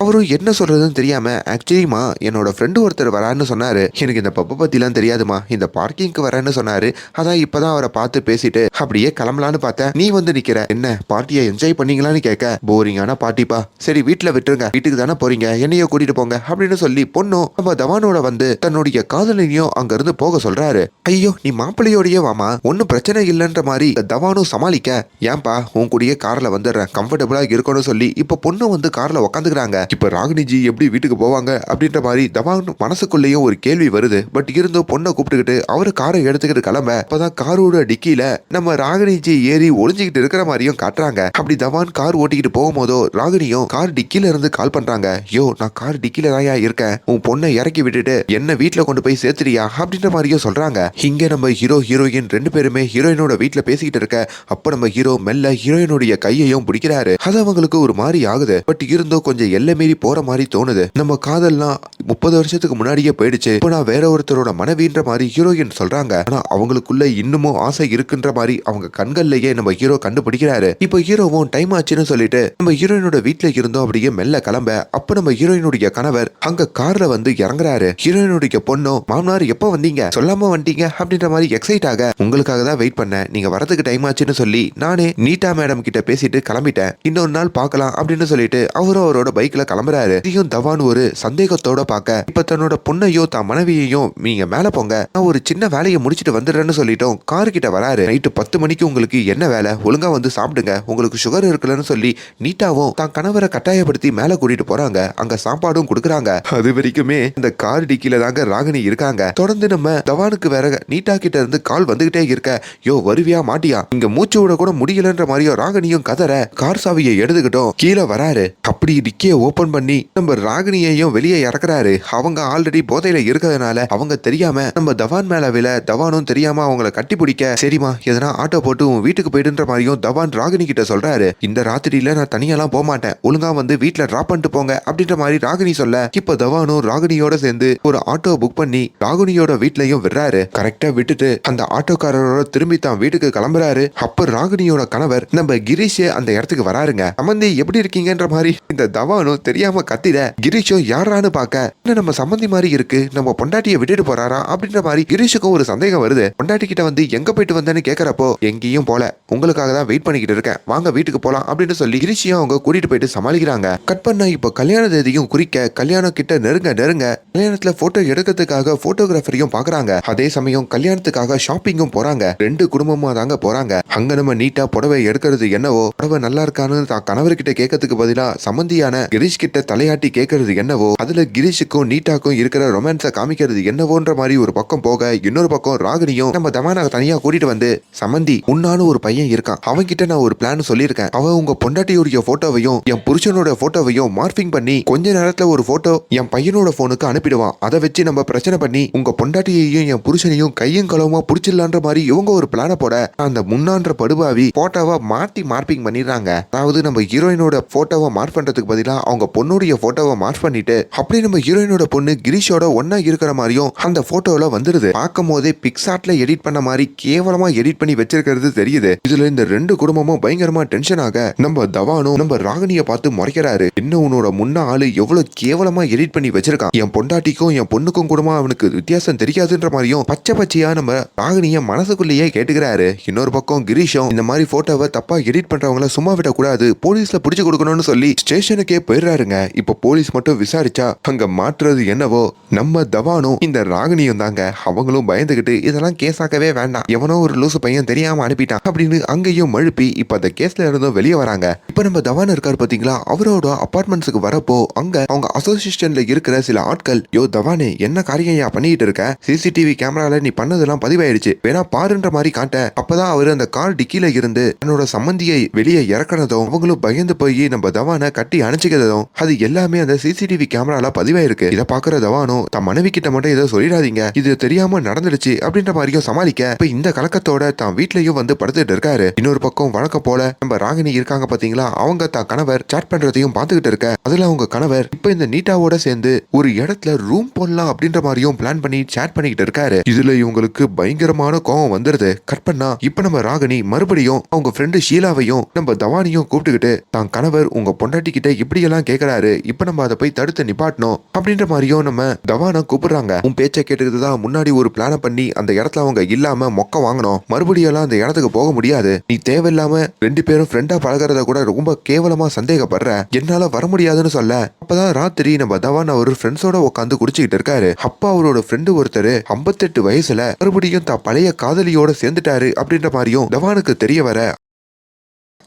அவரும் என்ன சொல்கிறதுன்னு தெரியாமல் ஆக்சுவலிமா என்னோட ஃப்ரெண்டு ஒருத்தர் வரான்னு சொன்னார். எனக்கு இந்த பப்பை பத்திலாம் தெரியாதுமா. இந்த பார்க்கிங்க்கு வரேன்னு சொன்னார். அதான் இப்போ தான் அவரை பார்த்து பேசிட்டு அப்படியே கிளம்பலான்னு பார்த்தேன். நீ வந்து நிற்கிற என்ன பார்ட்டியை என்ஜாய் பண்ணீங்களான்னு கேட்க போரிங்கான பார்ட்டிப்பா சரி வீட்டில் விட்டுருங்க. வீட்டுக்கு தானே போறீங்க. என்னையோ கூட்டிட்டு போங்க. அப்படின்னு சொல்லி பொண்ணும் நம்ம தவானோட வந்து தன்னுடைய காதலனையும் அங்கேருந்து போக சொல்கிறாரு ஐயோ நீ மாப்பிள்ளையோடையே வாமா ஒன்றும் பிரச்சனை இல்லைன்ற மாதிரி தவானும் சமாளிக்க. ஏன்பா உன் கூடயே காரில் வந்துடுறேன். கம்ஃபர்டபுளாக இருக்கணும்னு சொல்லி இப்போ பொண்ணும் வந்து காரில் உக்காந்துக்கிறாங்க. இப்போ ராகினிஜி எப்படி வீட்டுக்கு போவாங்க அப்படின்ற மாதிரி தவான் மனசுக்குள்ளேயும் ஒரு கேள்வி வருது. பட் இருந்தும் பொண்ணை கூப்பிட்டுக்கிட்டு அவரு காரை எடுத்துக்கிட்டு கிளம்ப அப்பதான் காரோட டிக்கில நம்ம ராகினிஜி ஏறி ஒளிஞ்சுக்கிட்டு இருக்கிற மாதிரியும் காட்டுறாங்க. அப்படி தவான் கார் ஓட்டிக்கிட்டு போகும்போதோ ராகினியும் கார் டிக்கில இருந்து கால் பண்றாங்க. யோ நான் கார் டிக்கில தாயா இருக்கேன். உன் பொண்ணை இறக்கி விட்டுட்டு என்ன வீட்டுல கொண்டு போய் சேர்த்துறியா அப்படின்ற மாதிரியும் சொல்றாங்க. இங்க நம்ம ஹீரோ ஹீரோயின் ரெண்டு பேருமே ஹீரோயினோட வீட்டுல பேசிக்கிட்டு இருக்க அப்ப நம்ம ஹீரோ மெல்ல ஹீரோயினுடைய கையையும் பிடிக்கிறாரு. அது அவங்களுக்கு ஒரு மாதிரி ஆகுது. பட் இருந்தோ கொஞ்சம் எல்லை மீறி போற மாதிரி தோணுது. நம்ம காதல்லாம் முப்பது வருஷத்துக்கு முன்னாடியே போயிடுச்சு. இப்போ நான் வேற ஒருத்தரோட மனைவின்ற மாதிரி ஹீரோயின் சொல்றாங்க. ஆனா அவங்களுக்குள்ள இன்னமும் ஆசை இருக்குன்ற மாதிரி அவங்க கண்கள்லயே நம்ம ஹீரோ கண்டுபிடிக்கிறாரு. இப்போ ஹீரோவும் டைம் ஆச்சுன்னு சொல்லிட்டு நம்ம ஹீரோயினோட வீட்டுல இருந்தோம் அப்படியே மெல்ல கிளம்ப அப்ப நம்ம ஹீரோயினுடைய கணவர் அங்க கார்ல வந்து இறங்குறாரு. ஹீரோயினுடைய பொண்ணும் மாமனார் எப்போ வந்தீங்க? சொல்லாம வந்தீங்க? அப்படின்ற மாதிரி எக்ஸைட் ஆக உங்களுக்காக தான் வெயிட் பண்ணேன். நீங்க வரதுக்கு டைம் ஆச்சுன்னு சொல்லி நானே நீட்டா மேடம் கிட்ட பேசிட்டு கிளம்பிட்டேன். இன்னொரு நாள் பார்க்கலாம் அப்படின்னு சொல்லிட்டு அவரும் அவரோட பைக்ல கிளம்புறாரு. இதையும் தவான் ஒரு சந்தேகத்தோட பார்க்க இப்ப தன்னோட பொண்ணையோ தான் மனைவியையும் நீங்க மேல போங்க. நான் ஒரு சின்ன வேலையை முடிச்சிட்டு வந்துடுறேன்னு சொல்லிட்டோம். காரு கிட்ட வராரு. நைட்டு பத்து மணிக்கு உங்களுக்கு என்ன வேலை? ஒழுங்கா வந்து சாப்பிடுங்க. உங்களுக்கு சுகர் இருக்குல்லன்னு சொல்லி நீட்டாவும் தான் கணவரை கட்டாயப்படுத்தி மேல கூட்டிட்டு போறாங்க. அங்க சாப்பாடும் கொடுக்குறாங்க. அது வரைக்குமே இந்த கார் டிக்கில தாங்க ராகினி இருக்காங்க. தொடர்ந்து நம்ம தவானுக்கு வேற நீட்டா கிட்ட இருந்து கால் வந்துகிட்டே இருக்க. யோ வருவியா மாட்டியா? இங்க மூச்சு விட கூட முடியலன்ற மாதிரியோ ராகினியும் கதற கார் சாவியை எடுத்துக்கிட்டோம். கீழே வராரு. அப்படி டிக்கிய ஓபன் பண்ணி நம்ம ராகினியையும் வெளியே இறக்குறாரு. அவங்க ஆல்ரெடி போதையில இருக்கிறதுனால அவங்க தெரியாம நம்ம தவான் மேல விழ தவானும் தெரியாம அவங்கள கட்டி பிடிக்க சரிம்மா எதனா ஆட்டோ போட்டு உன் வீட்டுக்கு போயிடுன்ற மாதிரியும் தவான் ராகினி கிட்ட சொல்றாரு. இந்த ராத்திரியில நான் தனியெல்லாம் போக மாட்டேன் ஒழுங்கா வந்து வீட்டுல டிராப் பண்ணிட்டு போங்க அப்படின்ற மாதிரி ராகினி சொல்ல இப்ப தவானும் ராகினியோட சேர்ந்து ஒரு ஆட்டோ புக் பண்ணி ராகினியோட வீட்லயும் விடுறாரு. கரெக்டா விட்டுட்டு அந்த ஆட்டோக்காரரோட திரும்பி தான் வீட்டுக்கு கிளம்புறாரு. அப்ப ராகினியோட கணவர் நம்ம கிரீஷ் அந்த இடத்துக்கு வராருங்க. அமந்தி எப்படி இருக்கீங்கன்ற மாதிரி இந்த தவானும் தெரியாம கத்திட கிரீஷும் யாரான்னு பார்க்க என்ன நம்ம சம்பந்தி மாதிரி இருக்கு? நம்ம பொண்டாட்டியை விட்டுட்டு போறாரா? அப்படின்ற மாதிரி கிரீஷுக்கும் ஒரு சந்தேகம் வருது. பொண்டாட்டி கிட்ட வந்து எங்க போயிட்டு வந்தேன்னு கேக்குறப்போ எங்கேயும் போல. உங்களுக்காக தான் வெயிட் பண்ணிக்கிட்டு இருக்கேன். வாங்க வீட்டுக்கு போலாம் அப்படின்னு சொல்லி கிரீஷையும் அவங்க கூட்டிட்டு போயிட்டு சமாளிக்கிறாங்க. கட் பண்ண இப்போ கல்யாண தேதியும் குறிக்க கல்யாணம் கிட்ட நெருங்க நெருங்க கல்யாணத்துல போட்டோ எடுக்கிறதுக்காக போட்டோகிராஃபரையும் பாக்குறாங்க. அதே சமயம் கல்யாணத்துக்காக ஷாப்பிங்கும் போறாங்க. ரெண்டு குடும்பமா தாங்க போறாங்க. அங்க நம்ம நீட்டா புடவை எடுக்கிறது என்னவோ புடவை நல்லா இருக்கான்னு தான் கணவர்கிட்ட கேட்கறதுக்கு பதிலா சம்மந்தியான கிரீஷ் கிட்ட தலையாட்டி கேட்கறது என்னவோ? அதுல கிரீஷுக்கும் நீட்டாக்கும் இருக்கிற ரொமான்ஸ காமிக்கிறது என்னவோன்ற மாதிரி ஒரு பக்கம் போக இன்னொரு பக்கம் ராகினியும் நம்ம தமானாக தனியா கூட்டிட்டு வந்து சமந்தி உன்னான ஒரு பையன் இருக்கான். அவன் கிட்ட நான் ஒரு பிளான் சொல்லியிருக்கேன். அவன் உங்க பொண்டாட்டியுடைய போட்டோவையும் என் புருஷனோட போட்டோவையும் மார்பிங் பண்ணி கொஞ்ச நேரத்துல ஒரு போட்டோ என் பையனோட போனுக்கு அனுப்பிடுவான். அதை வச்சு நம்ம பிரச்சனை பண்ணி உங்க பொண்டாட்டியையும் என் புருஷனையும் கையும் களவுமா புடிச்சிடலான்ற மாதிரி இவங்க ஒரு பிளான போட அந்த முன்னான்ற படுபாவி போட்டோவை மாத்தி மார்பிங் பண்ணிடுறாங்க. அதாவது நம்ம ஹீரோயினோட போட்டோவை மார்க் பண்றதுக்கு பதிலா அவங்க பொண்ணுடைய போட்டோவை மார்க் பண்ணிட்டு அப்படி நம்ம ஹீரோயினோட பொண்ணு கிரீஷோட ஒன்னா இருக்கிற மாதிரியும் அந்த போட்டோல வந்துருது. பார்க்கும் போதே பிக்சாட்ல எடிட் பண்ண மாதிரி கேவலமா எடிட் பண்ணி வச்சிருக்கிறது தெரியுது. இதுல இந்த ரெண்டு குடும்பமும் பயங்கரமா டென்ஷன் ஆக நம்ம தவானும் நம்ம ராகினிய பார்த்து முறைக்கிறாரு. என்ன உன்னோட முன்ன ஆளு எவ்வளவு கேவலமா எடிட் பண்ணி வச்சிருக்கான்? என் பொண்டாட்டிக்கும் என் பொண்ணுக்கும் கூடமா அவனுக்கு வித்தியாசம் தெரியாதுன்ற மாதிரியும் பச்சை பச்சையா நம்ம ராகினிய மனசுக்குள்ளேயே கேட்டுக்கிறாரு. இன்னொரு பக்கம் கிரீஷும் இந்த மாதிரி போட்டோவை தப்பா எடிட் பண்றவங்கள சும்மா விடக்கூடாது. போலீஸ்ல பிடிச்சு கொடுக்கணும்னு சொல்லி ஸ்டேஷனுக்கே போயிடுறாருங்க இப்ப போலீஸ் மட்டும் விசாரிச்சா அங்க மாற்றுறது என்னவோ நம்ம தவானும் இந்த ராகினியும் தாங்க. அவங்களும் பயந்துகிட்டு இதெல்லாம் கேஸ் ஆக்கவே வேண்டாம். எவனோ ஒரு லூசு பையன் தெரியாம அனுப்பிட்டான் அப்படின்னு அங்கேயும் மழுப்பி இப்ப அந்த கேஸ்ல இருந்தும் வெளியே வராங்க. இப்ப நம்ம தவான் இருக்காரு பாத்தீங்களா அவரோட அபார்ட்மெண்ட்ஸுக்கு வரப்போ அங்க அவங்க அசோசியேஷன்ல இருக்கிற சில ஆட்கள் யோ தவானே என்ன காரியம் யா பண்ணிட்டு இருக்க? சிசிடிவி கேமரால நீ பண்ணதெல்லாம் பதிவாயிடுச்சு. வேணா பாருன்ற மாதிரி காட்ட. அப்பதான் அவர் அந்த கார் டிக்கில இருந்து தன்னோட சம்மந்தியை வெளியே இறக்குனதும் அவங்களும் பயந்து போய் நம்ம தவானை கட்டி அணைச்சிக்கிறதும் அது எல்லாமே அந்த சிசிடிவி கேமரால பதிவாயிருக்கு. இதை பாக்குற தவானும் தன் மனைவி கிட்ட மட்டும் ஏதோ சொல்லிடாதீங்க. இது தெரியாம நடந்துடுச்சு அப்படின்ற மாதிரியும் சமாளிக்க இப்ப இந்த கலக்கத்தோட தான் வீட்லயும் வந்து படுத்துட்டு இருக்காரு. இன்னொரு பக்கம் வழக்கம் போல நம்ம ராகினி இருக்காங்க பாத்தீங்களா? அவங்க தான் கணவர் சாட் பண்றதையும் பாத்துக்கிட்டு இருக்க. அதுல அவங்க கணவர் இப்ப இந்த நீட்டாவோட சேர்ந்து ஒரு இடத்துல ரூம் போடலாம் அப்படின்ற மாதிரியும் பிளான் பண்ணி சேட் பண்ணிக்கிட்டு இருக்காரு. இதுல இவங்களுக்கு பயங்கரமான கோவம் வந்துருது. கட் பண்ணா இப்ப நம்ம ராகினி மறுபடியும் அவங்க ஃப்ரெண்டு ஷீலாவையும் நம்ம தவானியும் கூப்பிட்டுக்கிட்டு தான் கணவர் உங்க பொண்டாட்டி கிட்ட இப்படி எல்லாம் கேக்குறாரு. இப்போ நம்ம அதை போய் தடுத்து நிப்பாட்டணும் அப்படின்ற மாதிரியும் நம்ம தவானை கூப்பிடுறாங்க. உன் பேச்சை கேட்டுக்கிட்டு தான் முன்னாடி ஒரு பிளான பண்ணி அந்த இடத்துல அவங்க இல்லாம மொக்க வாங்கணும். மறுபடியும் எல்லாம் அந்த இடத்துக்கு போக முடியாது. நீ தேவையில்லாம ரெண்டு பேரும் ஃப்ரெண்டா பழகுறத கூட ரொம்ப கேவலமா சந்தேகப்படுற. என்னால வர முடியாதுன்னு சொல்ல. அப்பதான் ராத்திரி நம்ம தவான் அவர் ஃப்ரெண்ட்ஸோட உட்காந்து குடிச்சுக்கிட்டு இருக்காரு. அப்பா அவரோட ஃப்ரெண்டு ஒருத்தர் 58 வயசுல மறுபடியும் தான் பழைய காதலியோட சேர்ந்துட்டாரு அப்படின்ற மாதிரியும் தவானுக்கு தெரிய வர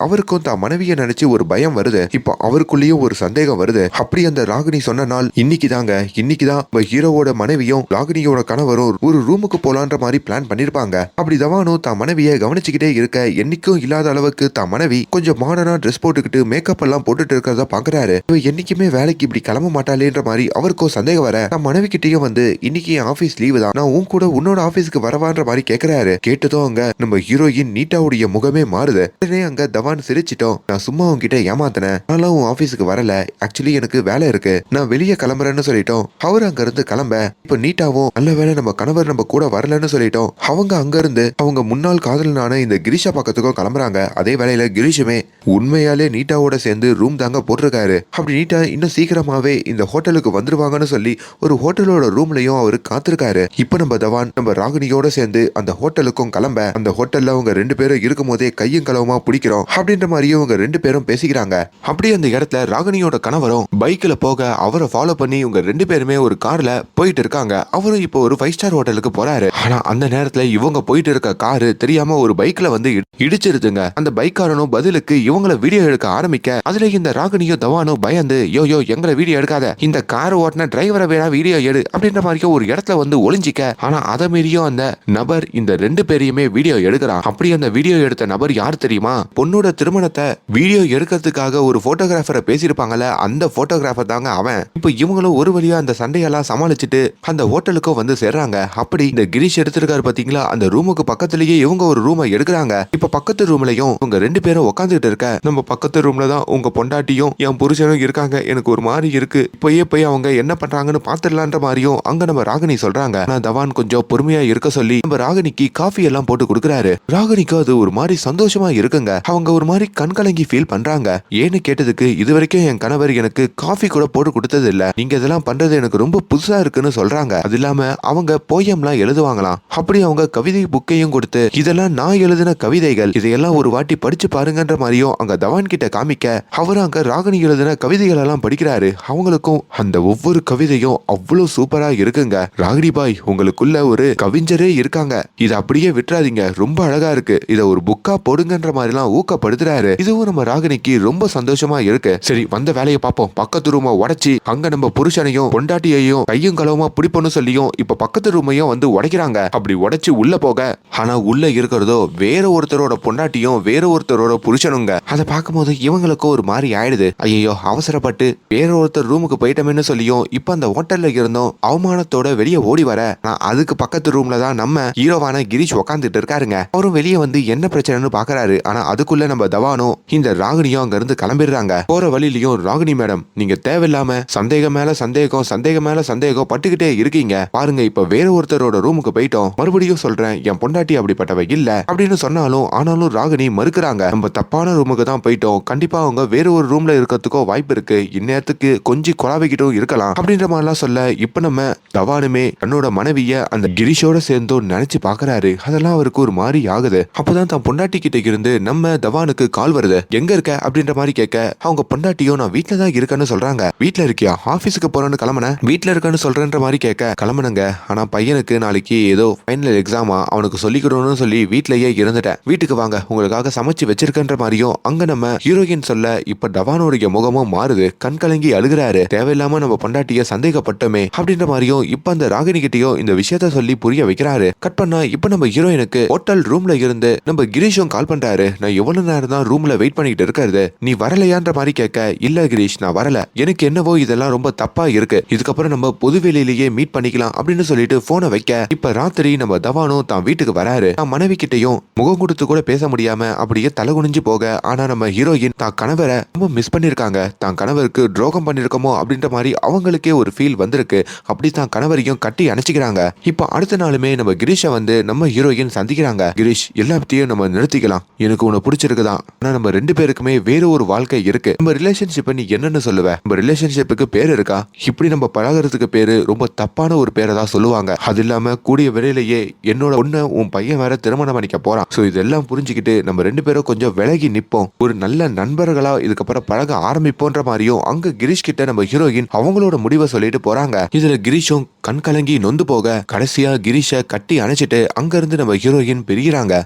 அவருக்கும் தான் மனைவியை நினைச்சு ஒரு பயம் வருது. இப்போ அவருக்குள்ளேயும் ஒரு சந்தேகம் வருது. அப்படி அந்த ராகினி சொன்ன நாள் இன்னைக்கு தாங்க இன்னைக்கு தான் ஹீரோவோட மனைவியும் ராகினியோட கணவரும் ஒரு ரூமுக்கு போலான்ற மாதிரி பிளான் பண்ணிருப்பாங்க. அப்படி தவானும் தான் மனைவியை கவனிச்சுக்கிட்டே இருக்க. என்னைக்கும் இல்லாத அளவுக்கு தான் மனைவி கொஞ்சம் மாடர்னா ட்ரெஸ் போட்டுக்கிட்டு மேக்கப் எல்லாம் போட்டுட்டு இருக்கிறத பாக்குறாரு. இவ என்னைக்குமே வேலைக்கு இப்படி கிளம்ப மாட்டாளேன்ற மாதிரி அவருக்கும் சந்தேகம் வர. தான் மனைவி கிட்டேயும் வந்து இன்னைக்கு என் ஆபீஸ் லீவு தான். நான் உன் கூட உன்னோட ஆபீஸ்க்கு வரவான்ற மாதிரி கேக்குறாரு. கேட்டதும் அங்க நம்ம ஹீரோயின் நீட்டாவுடைய முகமே மாறுது. உடனே அங்க தவான் சிரிச்சிட்டோம். நான் சும்மா உன்கிட்ட ஏமாத்தினேன். நான்லாம் உன் ஆபீஸுக்கு வரல. ஆக்சுவலி எனக்கு வேலை இருக்கு. நான் வெளியே கிளம்புறேன்னு சொல்லிட்டோம். அவர் அங்க இருந்து கிளம்ப. இப்ப நீட்டாவும் நல்ல வேலை நம்ம கணவர் நம்ம கூட வரலன்னு சொல்லிட்டோம். அவங்க அங்க இருந்து அவங்க முன்னாள் காதலனான இந்த கிரிஷா பக்கத்துக்கும் கிளம்புறாங்க. அதே வேலையில கிரிஷுமே உண்மையாலே நீட்டாவோட சேர்ந்து ரூம் தாங்க போட்டிருக்காரு. அப்படி நீட்டா இன்னும் சீக்கிரமாவே இந்த ஹோட்டலுக்கு வந்துருவாங்கன்னு சொல்லி ஒரு ஹோட்டலோட ரூம்லயும் அவரு காத்திருக்காரு. இப்ப நம்ம தவான் நம்ம ராகினியோட சேர்ந்து அந்த ஹோட்டலுக்கும் கிளம்ப. அந்த ஹோட்டல்ல அவங்க ரெண்டு பேரும் இருக்கும் போதே கையும் களவுமா பிடிக்கிறோம். அப்படின்ற மாதிரியும் இவங்க ரெண்டு பேரும் பேசிக்கிறாங்க. அப்படி அந்த இடத்துல ராகினியோட கணவரும் பைக்ல போக அவரை ஃபாலோ பண்ணி இவங்க ரெண்டு பேருமே ஒரு கார்ல போயிட்டு இருக்காங்க. அவரும் இப்போ ஒரு ஃபைவ் ஸ்டார் ஹோட்டலுக்கு போறாரு. ஆனா அந்த நேரத்துல இவங்க போயிட்டு இருக்க காரு தெரியாம ஒரு பைக்ல வந்து இடிச்சிருதுங்க. அந்த பைக்காரனும் பதிலுக்கு இவங்கள வீடியோ எடுக்க ஆரம்பிக்க அதுல இந்த ராகினியும் தவானும் பயந்து யோ யோ எங்களை வீடியோ எடுக்காத. இந்த கார் ஓட்டின டிரைவரை வேணா வீடியோ எடு. அப்படின்ற மாதிரியும் ஒரு இடத்துல வந்து ஒளிஞ்சிக்க. ஆனா அதை மீறியும் அந்த நபர் இந்த ரெண்டு பேரையுமே வீடியோ எடுக்கிறான். அப்படி அந்த வீடியோ எடுத்த நபர் யார் தெரியுமா? பொண்ணு பொண்ணோட திருமணத்தை வீடியோ எடுக்கிறதுக்காக ஒரு போட்டோகிராஃபரை பேசியிருப்பாங்கல்ல அந்த போட்டோகிராஃபர் தாங்க அவன். இப்போ இவங்களும் ஒரு வழியா அந்த சண்டையெல்லாம் சமாளிச்சுட்டு அந்த ஹோட்டலுக்கும் வந்து சேர்றாங்க. அப்படி இந்த கிரீஷ் எடுத்திருக்காரு பாத்தீங்களா? அந்த ரூமுக்கு பக்கத்துலயே இவங்க ஒரு ரூமை எடுக்கிறாங்க. இப்ப பக்கத்து ரூம்லயும் உங்க ரெண்டு பேரும் உட்காந்துட்டு இருக்க. நம்ம பக்கத்து ரூம்ல தான் உங்க பொண்டாட்டியும் என் புருஷனும் இருக்காங்க. எனக்கு ஒரு மாதிரி இருக்கு. இப்பயே போய் அவங்க என்ன பண்றாங்கன்னு பாத்துடலான்ற மாதிரியும் அங்க நம்ம ராகினி சொல்றாங்க. ஆனா தவான் கொஞ்சம் பொறுமையா இருக்க சொல்லி நம்ம ராகினிக்கு காஃபி எல்லாம் போட்டு கொடுக்குறாரு. ராகினிக்கு அது ஒரு மாதிரி சந்தோஷமா இருக்குங்க. அவங்க ஒரு மாதிரி கண்கலங்கி ஃபீல் பண்றாங்க. ஏன்னு கேட்டதுக்கு இது வரைக்கும் என் கணவர் எனக்கு காஃபி கூட போட்டு கொடுத்தது இல்ல நீங்க இதெல்லாம் பண்றது எனக்கு ரொம்ப புதுசா இருக்குன்னு சொல்றாங்க. அது இல்லாம அவங்க போயம்லாம் எழுதுவாங்களாம். அப்படி அவங்க கவிதை புக்கையும் கொடுத்து இதெல்லாம் நான் எழுதின கவிதைகள். இதையெல்லாம் ஒரு வாட்டி படிச்சு பாருங்கன்ற மாதிரியும் அங்க தவான் கிட்ட காமிக்க அவர் அங்க ராகினி எழுதின கவிதைகள் எல்லாம் படிக்கிறாரு. அவங்களுக்கும் அந்த ஒவ்வொரு கவிதையும் அவ்வளவு சூப்பரா இருக்குங்க. ராகினி பாய் உங்களுக்குள்ள ஒரு கவிஞரே இருக்காங்க. இதை அப்படியே விட்டுறாதீங்க. ரொம்ப அழகா இருக்கு. இதை ஒரு புக்கா போடுங்கன்ற மாதிரிலாம் படுத்துறாரு. இதுவும் நம்ம ராகினிக்கு ரொம்ப சந்தோஷமா இருக்கு. சரி வந்த வேலையை பார்ப்போம். பக்கத்து ரூமை உடைச்சி அங்க நம்ம புருஷனையும் பொண்டாட்டியையும் கையும் களவுமா பிடிப்பணும் சொல்லியும் இப்ப பக்கத்து ரூமையும் வந்து உடைக்கிறாங்க. அப்படி உடைச்சு உள்ள போக ஆனா உள்ள இருக்கிறதோ வேற ஒருத்தரோட பொண்டாட்டியும் வேற ஒருத்தரோட புருஷனுங்க. அதை பார்க்கும்போது இவங்களுக்கும் ஒரு மாதிரி ஆயிடுது. ஐயோ அவசரப்பட்டு வேற ஒருத்தர் ரூமுக்கு போயிட்டோமேன்னு சொல்லியும் இப்ப அந்த ஹோட்டல்ல இருந்தோம் அவமானத்தோட வெளியே ஓடி வர நான் அதுக்கு பக்கத்து ரூம்ல தான் நம்ம ஹீரோவான கிரீஷ் உக்காந்துட்டு இருக்காருங்க. அவரும் வெளியே வந்து என்ன பிரச்சனைன்னு பாக்குறாரு. ஆனா அதுக்குள்ள நம்ம தவானோ இந்த ராகினியும் அங்க இருந்து கிளம்பிடுறாங்க. போற வழியிலயும் ராகினி மேடம் நீங்க தேவையில்லாம சந்தேகம் மேல சந்தேகம் சந்தேகம் மேல சந்தேகம் பட்டுக்கிட்டே இருக்கீங்க. பாருங்க இப்ப வேற ஒருத்தரோட ரூமுக்கு போயிட்டோம். மறுபடியும் சொல்றேன் என் பொண்டாட்டி அப்படிப்பட்டவ இல்ல. அப்படின்னு சொன்னாலும் ஆனாலும் ராகினி மறுக்கிறாங்க. நம்ம தப்பான ரூமுக்கு தான் போயிட்டோம். கண்டிப்பா அவங்க வேற ஒரு ரூம்ல இருக்கிறதுக்கோ வாய்ப்பு இருக்கு. இந்நேரத்துக்கு கொஞ்சம் குழாவிக்கிட்டும் இருக்கலாம். அப்படின்ற மாதிரிலாம் சொல்ல இப்ப நம்ம தவானுமே தன்னோட மனைவிய அந்த கிரிஷோட சேர்ந்தோ நினைச்சு பாக்குறாரு. அதெல்லாம் அவருக்கு ஒரு மாதிரி ஆகுது. அப்பதான் தன் பொண்டாட்டி கிட்ட இருந்து நம்ம தவானுக்கு கால் வருது. எங்க இருக்க? அப்படின்ற மாதிரி கேட்க அவங்க பொண்டாட்டியும் நான் வீட்டுல தான் இருக்கேன்னு சொல்றாங்க. வீட்ல இருக்கியா? ஆபீஸுக்கு போறேன்னு கிளம்பன? வீட்டுல இருக்கேன்னு சொல்றேன்ற மாதிரி கேட்க கிளம்புனங்க. ஆனா பையனுக்கு நாளைக்கு ஏதோ ஃபைனல் எக்ஸாமா அவனுக்கு சொல்லிக்கணும்னு சொல்லி வீட்லயே இருந்துட்டேன். வீட்டுக்கு வாங்க. உங்களுக்காக சமைச்சு வச்சிருக்கன்ற மாதிரியும் அங்க நம்ம ஹீரோயின் சொல்ல இப்ப டவானோடைய முகமும் மாறுது. கண் கலங்கி அழுகுறாரு. தேவையில்லாம நம்ம பொண்டாட்டிய சந்தேகப்பட்டோமே அப்படின்ற மாதிரியும் இப்ப அந்த ராகினி கிட்டயும் இந்த விஷயத்த சொல்லி புரிய வைக்கிறாரு. கட் பண்ணா இப்ப நம்ம ஹீரோயினுக்கு ஹோட்டல் ரூம்ல இருந்து நம்ம கிரீஷும் கால் பண்றாரு. நான் எவ்வளவு நேரம் தான் ரூம்ல வெயிட் பண்ணிட்டு இருக்கிறது நீ வரலையான்ற மாதிரி கேட்க இல்ல கிரீஷ் நான் வரல. எனக்கு என்னவோ இதெல்லாம் ரொம்ப தப்பா இருக்கு. இதுக்கப்புறம் நம்ம பொது வெளியிலேயே மீட் பண்ணிக்கலாம் அப்படின்னு சொல்லிட்டு போனை வைக்க இப்ப ராத்திரி நம்ம தவானும் தான் வீட்டுக்கு வராரு. தான் மனைவி கிட்டயும் முகம் கொடுத்து கூட பேச முடியாம அப்படியே தலை குனிஞ்சு போக ஆனா நம்ம ஹீரோயின் தான் கணவரை ரொம்ப மிஸ் பண்ணிருக்காங்க. தான் கணவருக்கு துரோகம் பண்ணிருக்கோமோ அப்படின்ற மாதிரி அவங்களுக்கே ஒரு ஃபீல் வந்திருக்கு. அப்படி தான் கணவரையும் கட்டி அணைச்சிக்கிறாங்க. இப்போ அடுத்த நாளுமே நம்ம கிரீஷை வந்து நம்ம ஹீரோயின் சந்திக்கிறாங்க. கிரீஷ் எல்லாத்தையும் நம்ம நிறுத்திக்கலாம். எனக்கு உன்னை பிடிச்சிருக்குதான். ஆனா நம்ம ரெண்டு பேருக்குமே வேற ஒரு வாழ்க்கை இருக்கு. நம்ம ரிலேஷன்ஷிப்பை நீ என்னன்னு சொல்லுவ? நம்ம ரிலேஷன்ஷிப்புக்கு பேர் இருக்கா? இப்படி நம்ம பழகுறதுக்கு பேரு ரொம்ப தப்பான ஒரு பேரை தான் சொல்லுவாங்க. அது இல்லாம கூடிய விரையிலேயே என்னோட ஒண்ணு உன் பையன் வேற திருமணம் பண்ணிக்க போறான். சோ இதெல்லாம் புரிஞ்சுக்கிட்டு நம்ம ரெண்டு பேரும் கொஞ்சம் விலகி நிப்போம். ஒரு நல்ல நண்பர்களா இதுக்கப்புறம் பழக ஆரம்பிப்போன்ற மாதிரியும் அங்க கிரீஷ் கிட்ட நம்ம ஹீரோயின் அவங்களோட முடிவை சொல்லிட்டு போறாங்க. இதுல கிரீஷும் கண் கலங்கி நொந்து போக கடைசியா கிரீஷை கட்டி அணைச்சிட்டு அங்க இருந்து நம்ம ஹீரோயின் பிரிகிறாங்க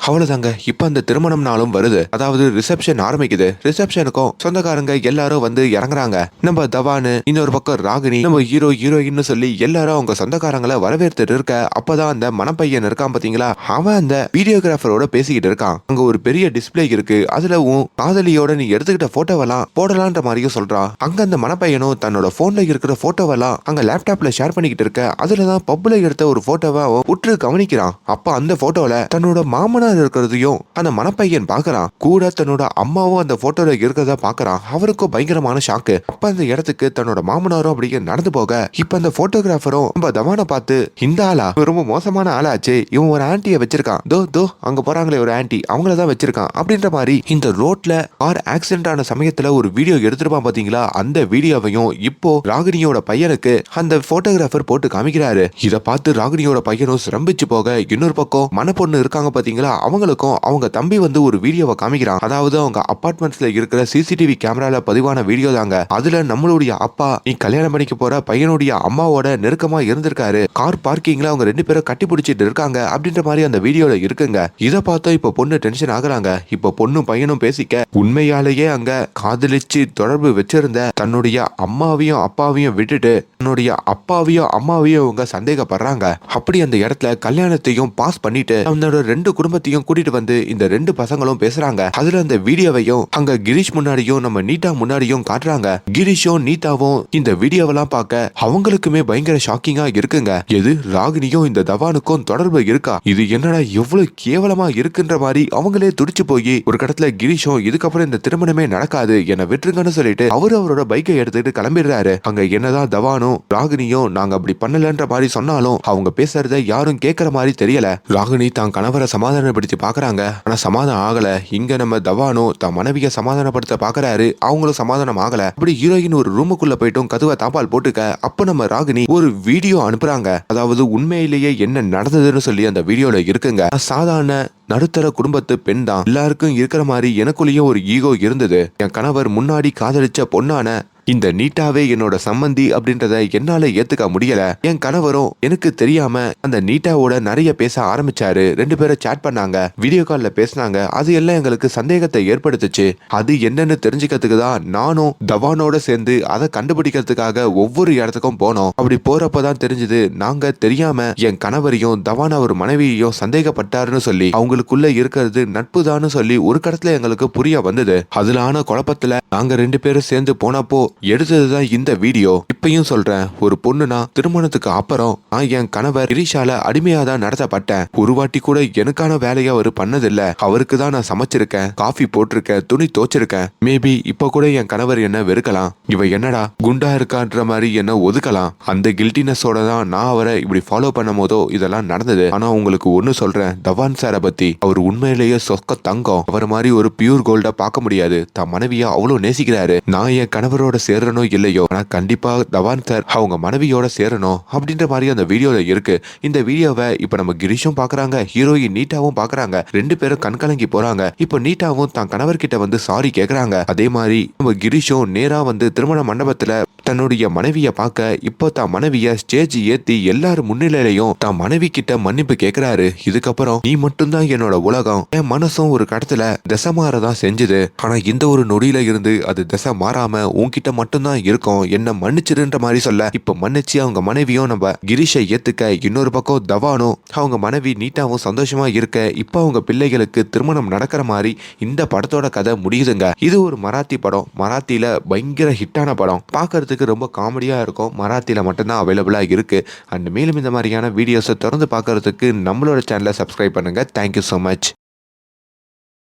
அவ்வளவுதாங்க. இப்ப அந்த திருமணம் நாளும் வருது. அதாவது ரிசப்ஷன் ஆரம்பிக்குது. ரிசப்ஷனுக்கும் சொந்தக்காரங்க எல்லாரும் வந்து இறங்குறாங்க. நம்ம தவானு இன்னொரு பக்கம் ராகினி நம்ம ஹீரோ ஹீரோயின்னு சொல்லி எல்லாரும் அவங்க சொந்தக்காரங்களை வரவேற்றுட்டு இருக்க அப்பதான் அந்த மணப்பையன் இருக்கான் பாத்தீங்களா? அவன் அந்த வீடியோகிராஃபரோட பேசிக்கிட்டு இருக்கான். அங்க ஒரு பெரிய டிஸ்பிளே இருக்கு. அதுல உன் காதலியோட நீ எடுத்துக்கிட்ட போட்டோவெல்லாம் போடலான்ற மாதிரியும் சொல்றான். அங்க அந்த மணப்பையனும் தன்னோட போன்ல இருக்கிற போட்டோவெல்லாம் அங்க லேப்டாப்ல ஷேர் பண்ணிக்கிட்டு இருக்க அதுலதான் பப்புல எடுத்த ஒரு போட்டோவை அவன் உற்று கவனிக்கிறான். அப்ப அந்த போட்டோல தன்னோட மாமனார் இருக்கிறதையும் அந்த மணப்பையன் பாக்குறான் கூட தன்னோட அம்மாவும் அந்த போட்டோல இருக்கிறத பாக்குறான் அவருக்கும் பயங்கரமான ஷாக்கு அப்ப அந்த இடத்துக்கு தன்னோட மாமனாரும் அப்படியே நடந்து போக இப்ப அந்த போட்டோகிராஃபரும் நம்ம தவானை பார்த்து இந்த ஆளா? ரொம்ப மோசமான ஆளாச்சு. இவன் ஒரு ஆன்ட்டியை வச்சிருக்கான். தோ தோ அங்க போறாங்களே ஒரு ஆன்டி அவங்கள தான் வச்சிருக்கான். அப்படின்ற மாதிரி இந்த ரோட்ல ஆர் ஆக்சிடென்ட் ஆன சமயத்துல ஒரு வீடியோ எடுத்துருப்பான் பாத்தீங்களா? அந்த வீடியோவையும் இப்போ ராகினியோட பையனுக்கு அந்த போட்டோகிராஃபர் போட்டு காமிக்கிறாரு. இத பார்த்து ராகினியோட பையனும் சிரம்பிச்சு போக இன்னொரு பக்கம் மணப்பொண்ணு இருக்காங்க பாத்தீங்களா? அவங்களுக்கும் அவங்க தம்பி வந்து ஒரு வீடியோவை காமிக்கிறான். அதாவது அவங்க அபார்ட்மெண்ட்ஸ்ல இருக்கிற சிசிடிவி கேமரால பதிவான வீடியோ தாங்க. அதுல நம்மளுடைய அப்பா நீ கல்யாணம் பண்ணிக்க போற பையனுடைய அம்மாவோட நெருக்கமா இருந்திருக்காரு. கார் பார்க்கிங்ல அவங்க ரெண்டு பேரும் கட்டி பிடிச்சிட்டு இருக்காங்க. அப்படின்ற மாதிரி அந்த வீடியோல இருக்குங்க. இதை பார்த்தா இப்ப பொண்ணு டென்ஷன் ஆகுறாங்க. இப்ப பொண்ணும் பையனும் பேசிக்க உண்மையாலேயே அங்க காதலிச்சு தொடர்பு வச்சிருந்த தன்னுடைய அம்மாவையும் அப்பாவையும் விட்டுட்டு தன்னுடைய அப்பாவையும் அம்மாவையும் அவங்க சந்தேகப்படுறாங்க. அப்படி அந்த இடத்துல கல்யாணத்தையும் பாஸ் பண்ணிட்டு அவனோட ரெண்டு குடும்பத்தை குடும்பத்தையும் கூட்டிட்டு வந்து இந்த ரெண்டு பசங்களும் பேசுறாங்க. அதுல அந்த வீடியோவையும் அங்க கிரீஷ் முன்னாடியும் நம்ம நீட்டா முன்னாடியும் காட்டுறாங்க. கிரீஷும் நீட்டாவும் இந்த வீடியோவெல்லாம் பார்க்க அவங்களுக்குமே பயங்கர ஷாக்கிங்கா இருக்குங்க. எது? ராகினியும் இந்த தவானுக்கும் தொடர்பு இருக்கா? இது என்னடா எவ்வளவு கேவலமா இருக்குன்ற மாதிரி அவங்களே துடிச்சு போய் ஒரு கடத்துல கிரீஷும் இதுக்கப்புறம் இந்த திருமணமே நடக்காது என்னை விட்டுருங்கன்னு சொல்லிட்டு அவரு அவரோட பைக்கை எடுத்துட்டு கிளம்பிடுறாரு. அங்க என்னதான் தவானும் ராகினியும் நாங்க அப்படி பண்ணலன்ற மாதிரி சொன்னாலும் அவங்க பேசுறத யாரும் கேட்கற மாதிரி தெரியல. ராகினி தான் கணவரை சமாதானம் சமாதானப்படுத்தி பார்க்குறாங்க. ஆனால் சமாதானம் ஆகலை. இங்கே நம்ம தவானோ தன் மனைவியை சமாதானப்படுத்த பார்க்குறாரு. அவங்களும் சமாதானம் ஆகலை. அப்படி ஹீரோயின் ஒரு ரூமுக்குள்ளே போயிட்டும் கதுவை தாப்பால் போட்டுக்க அப்போ நம்ம ராகினி ஒரு வீடியோ அனுப்புகிறாங்க அதாவது உண்மையிலேயே என்ன நடந்ததுன்னு சொல்லி அந்த வீடியோவில் இருக்குங்க. சாதாரண நடுத்தர குடும்பத்து பெண் தான். எல்லாருக்கும் இருக்கிற மாதிரி எனக்குள்ளேயும் ஒரு ஈகோ இருந்தது. என் கணவர் முன்னாடி காதலிச்ச பொண்ணான இந்த நீட்டாவே என்னோட சம்மந்தி அப்படின்றத என்னால ஏத்துக்க முடியல. என் கணவரும் எனக்கு தெரியாம அந்த நீட்டாவோட நிறைய பேச ஆரம்பிச்சாரு. ரெண்டு பேரும் சேட் பண்ணாங்க. வீடியோ கால்ல பேசினாங்க. அது எல்லாம் எங்களுக்கு சந்தேகத்தை ஏற்படுத்துச்சு. அது என்னன்னு தெரிஞ்சுக்கிறதுக்கு தான் நானும் தவானோட சேர்ந்து அதை கண்டுபிடிக்கிறதுக்காக ஒவ்வொரு இடத்துக்கும் போனோம். அப்படி போறப்பதான் தெரிஞ்சது நாங்க தெரியாம என் கணவரையும் தவான் அவர் மனைவியையும் சந்தேகப்பட்டாருன்னு சொல்லி அவங்களுக்குள்ள இருக்கிறது நட்பு சொல்லி ஒரு கடத்துல எங்களுக்கு புரிய வந்தது. அதுல ஆன குழப்பத்துல நாங்க ரெண்டு பேரும் சேர்ந்து போனப்போ எடுத்ததுதான் இந்த வீடியோ. இப்பயும் சொல்றேன் ஒரு பொண்ணுனா திருமணத்துக்கு அப்புறம் நான் என் கணவர் கிரீஷால அடிமையா தான் நடத்தப்பட்டேன். ஒரு வாட்டி கூட எனக்கான வேலையை அவர் பண்ணதில்ல. அவருக்கு தான் நான் சமைச்சிருக்கேன் காஃபி போட்டிருக்கேன் துணி தோச்சிருக்கேன் மேபி இப்ப கூட என் கணவர் என்ன வெறுக்கலாம். இவ என்னடா குண்டா இருக்கான்ற மாதிரி என்ன ஒதுக்கலாம். அந்த கில்ட்டினஸோட தான் நான் அவரை இப்படி ஃபாலோ பண்ணும் போதோ இதெல்லாம் நடந்தது. ஆனா உங்களுக்கு ஒண்ணு சொல்றேன் தவான் சாரை பத்தி. அவர் உண்மையிலேயே சொக்க தங்கம். அவர் மாதிரி ஒரு பியூர் கோல்டா பார்க்க முடியாது. தன் மனைவியா அவ்வளவு நேசிக்கிறாரு. நான் என் கணவரோட சேரணும் இல்லையோ? ஆனால் கண்டிப்பா தவான் சார் அவங்க மனைவியோட சேரணும் அப்படின்ற மாதிரி அந்த வீடியோல இருக்கு. இந்த வீடியோவை இப்ப நம்ம கிரீஷும் பாக்குறாங்க ஹீரோயின் நீட்டாவும் பாக்குறாங்க. ரெண்டு பேரும் கண்கலங்கி போறாங்க. இப்போ நீட்டாவும் தான் கணவர்கிட்ட வந்து சாரி கேக்குறாங்க. அதே மாதிரி நம்ம கிரீஷும் நேரா வந்து திருமண மண்டபத்துல தன்னுடைய மனைவியை பார்க்க இப்போ தான் மனைவிய ஸ்டேஜ் ஏத்தி எல்லாரும் முன்னிலையிலையும் தான் மனைவி கிட்ட மன்னிப்பு கேக்குறாரு. இதுக்கப்புறம் நீ மட்டும்தான் என்னோட உலகம். என் மனசும் ஒரு கடத்துல திசை மாறதான் செஞ்சுது. ஆனா இந்த ஒரு நொடியில இருந்து அது திசை மாறாம உன்கிட்ட மட்டும்தான் இருக்கும். என்ன மன்னிச்சிருன்ற மாதிரி சொல்ல இப்ப மன்னிச்சு அவங்க மனைவியும் நம்ம கிரீஷை ஏத்துக்க இன்னொரு பக்கம் தவானும் அவங்க மனைவி நீட்டாவும் சந்தோஷமா இருக்க இப்ப அவங்க பிள்ளைகளுக்கு திருமணம் நடக்கிற மாதிரி இந்த படத்தோட கதை முடியுதுங்க. இது ஒரு மராத்தி படம். மராத்தியில பயங்கர ஹிட்டான படம். பார்க்கறதுக்கு ரொம்ப காமெடியா இருக்கும். மராத்தியில மட்டும்தான் அவைலபிளா இருக்கு. அண்ட் மேலும் இந்த மாதிரியான வீடியோஸை திறந்து பார்க்கறதுக்கு நம்மளோட சேனலை சப்ஸ்கிரைப் பண்ணுங்க. Thank you so much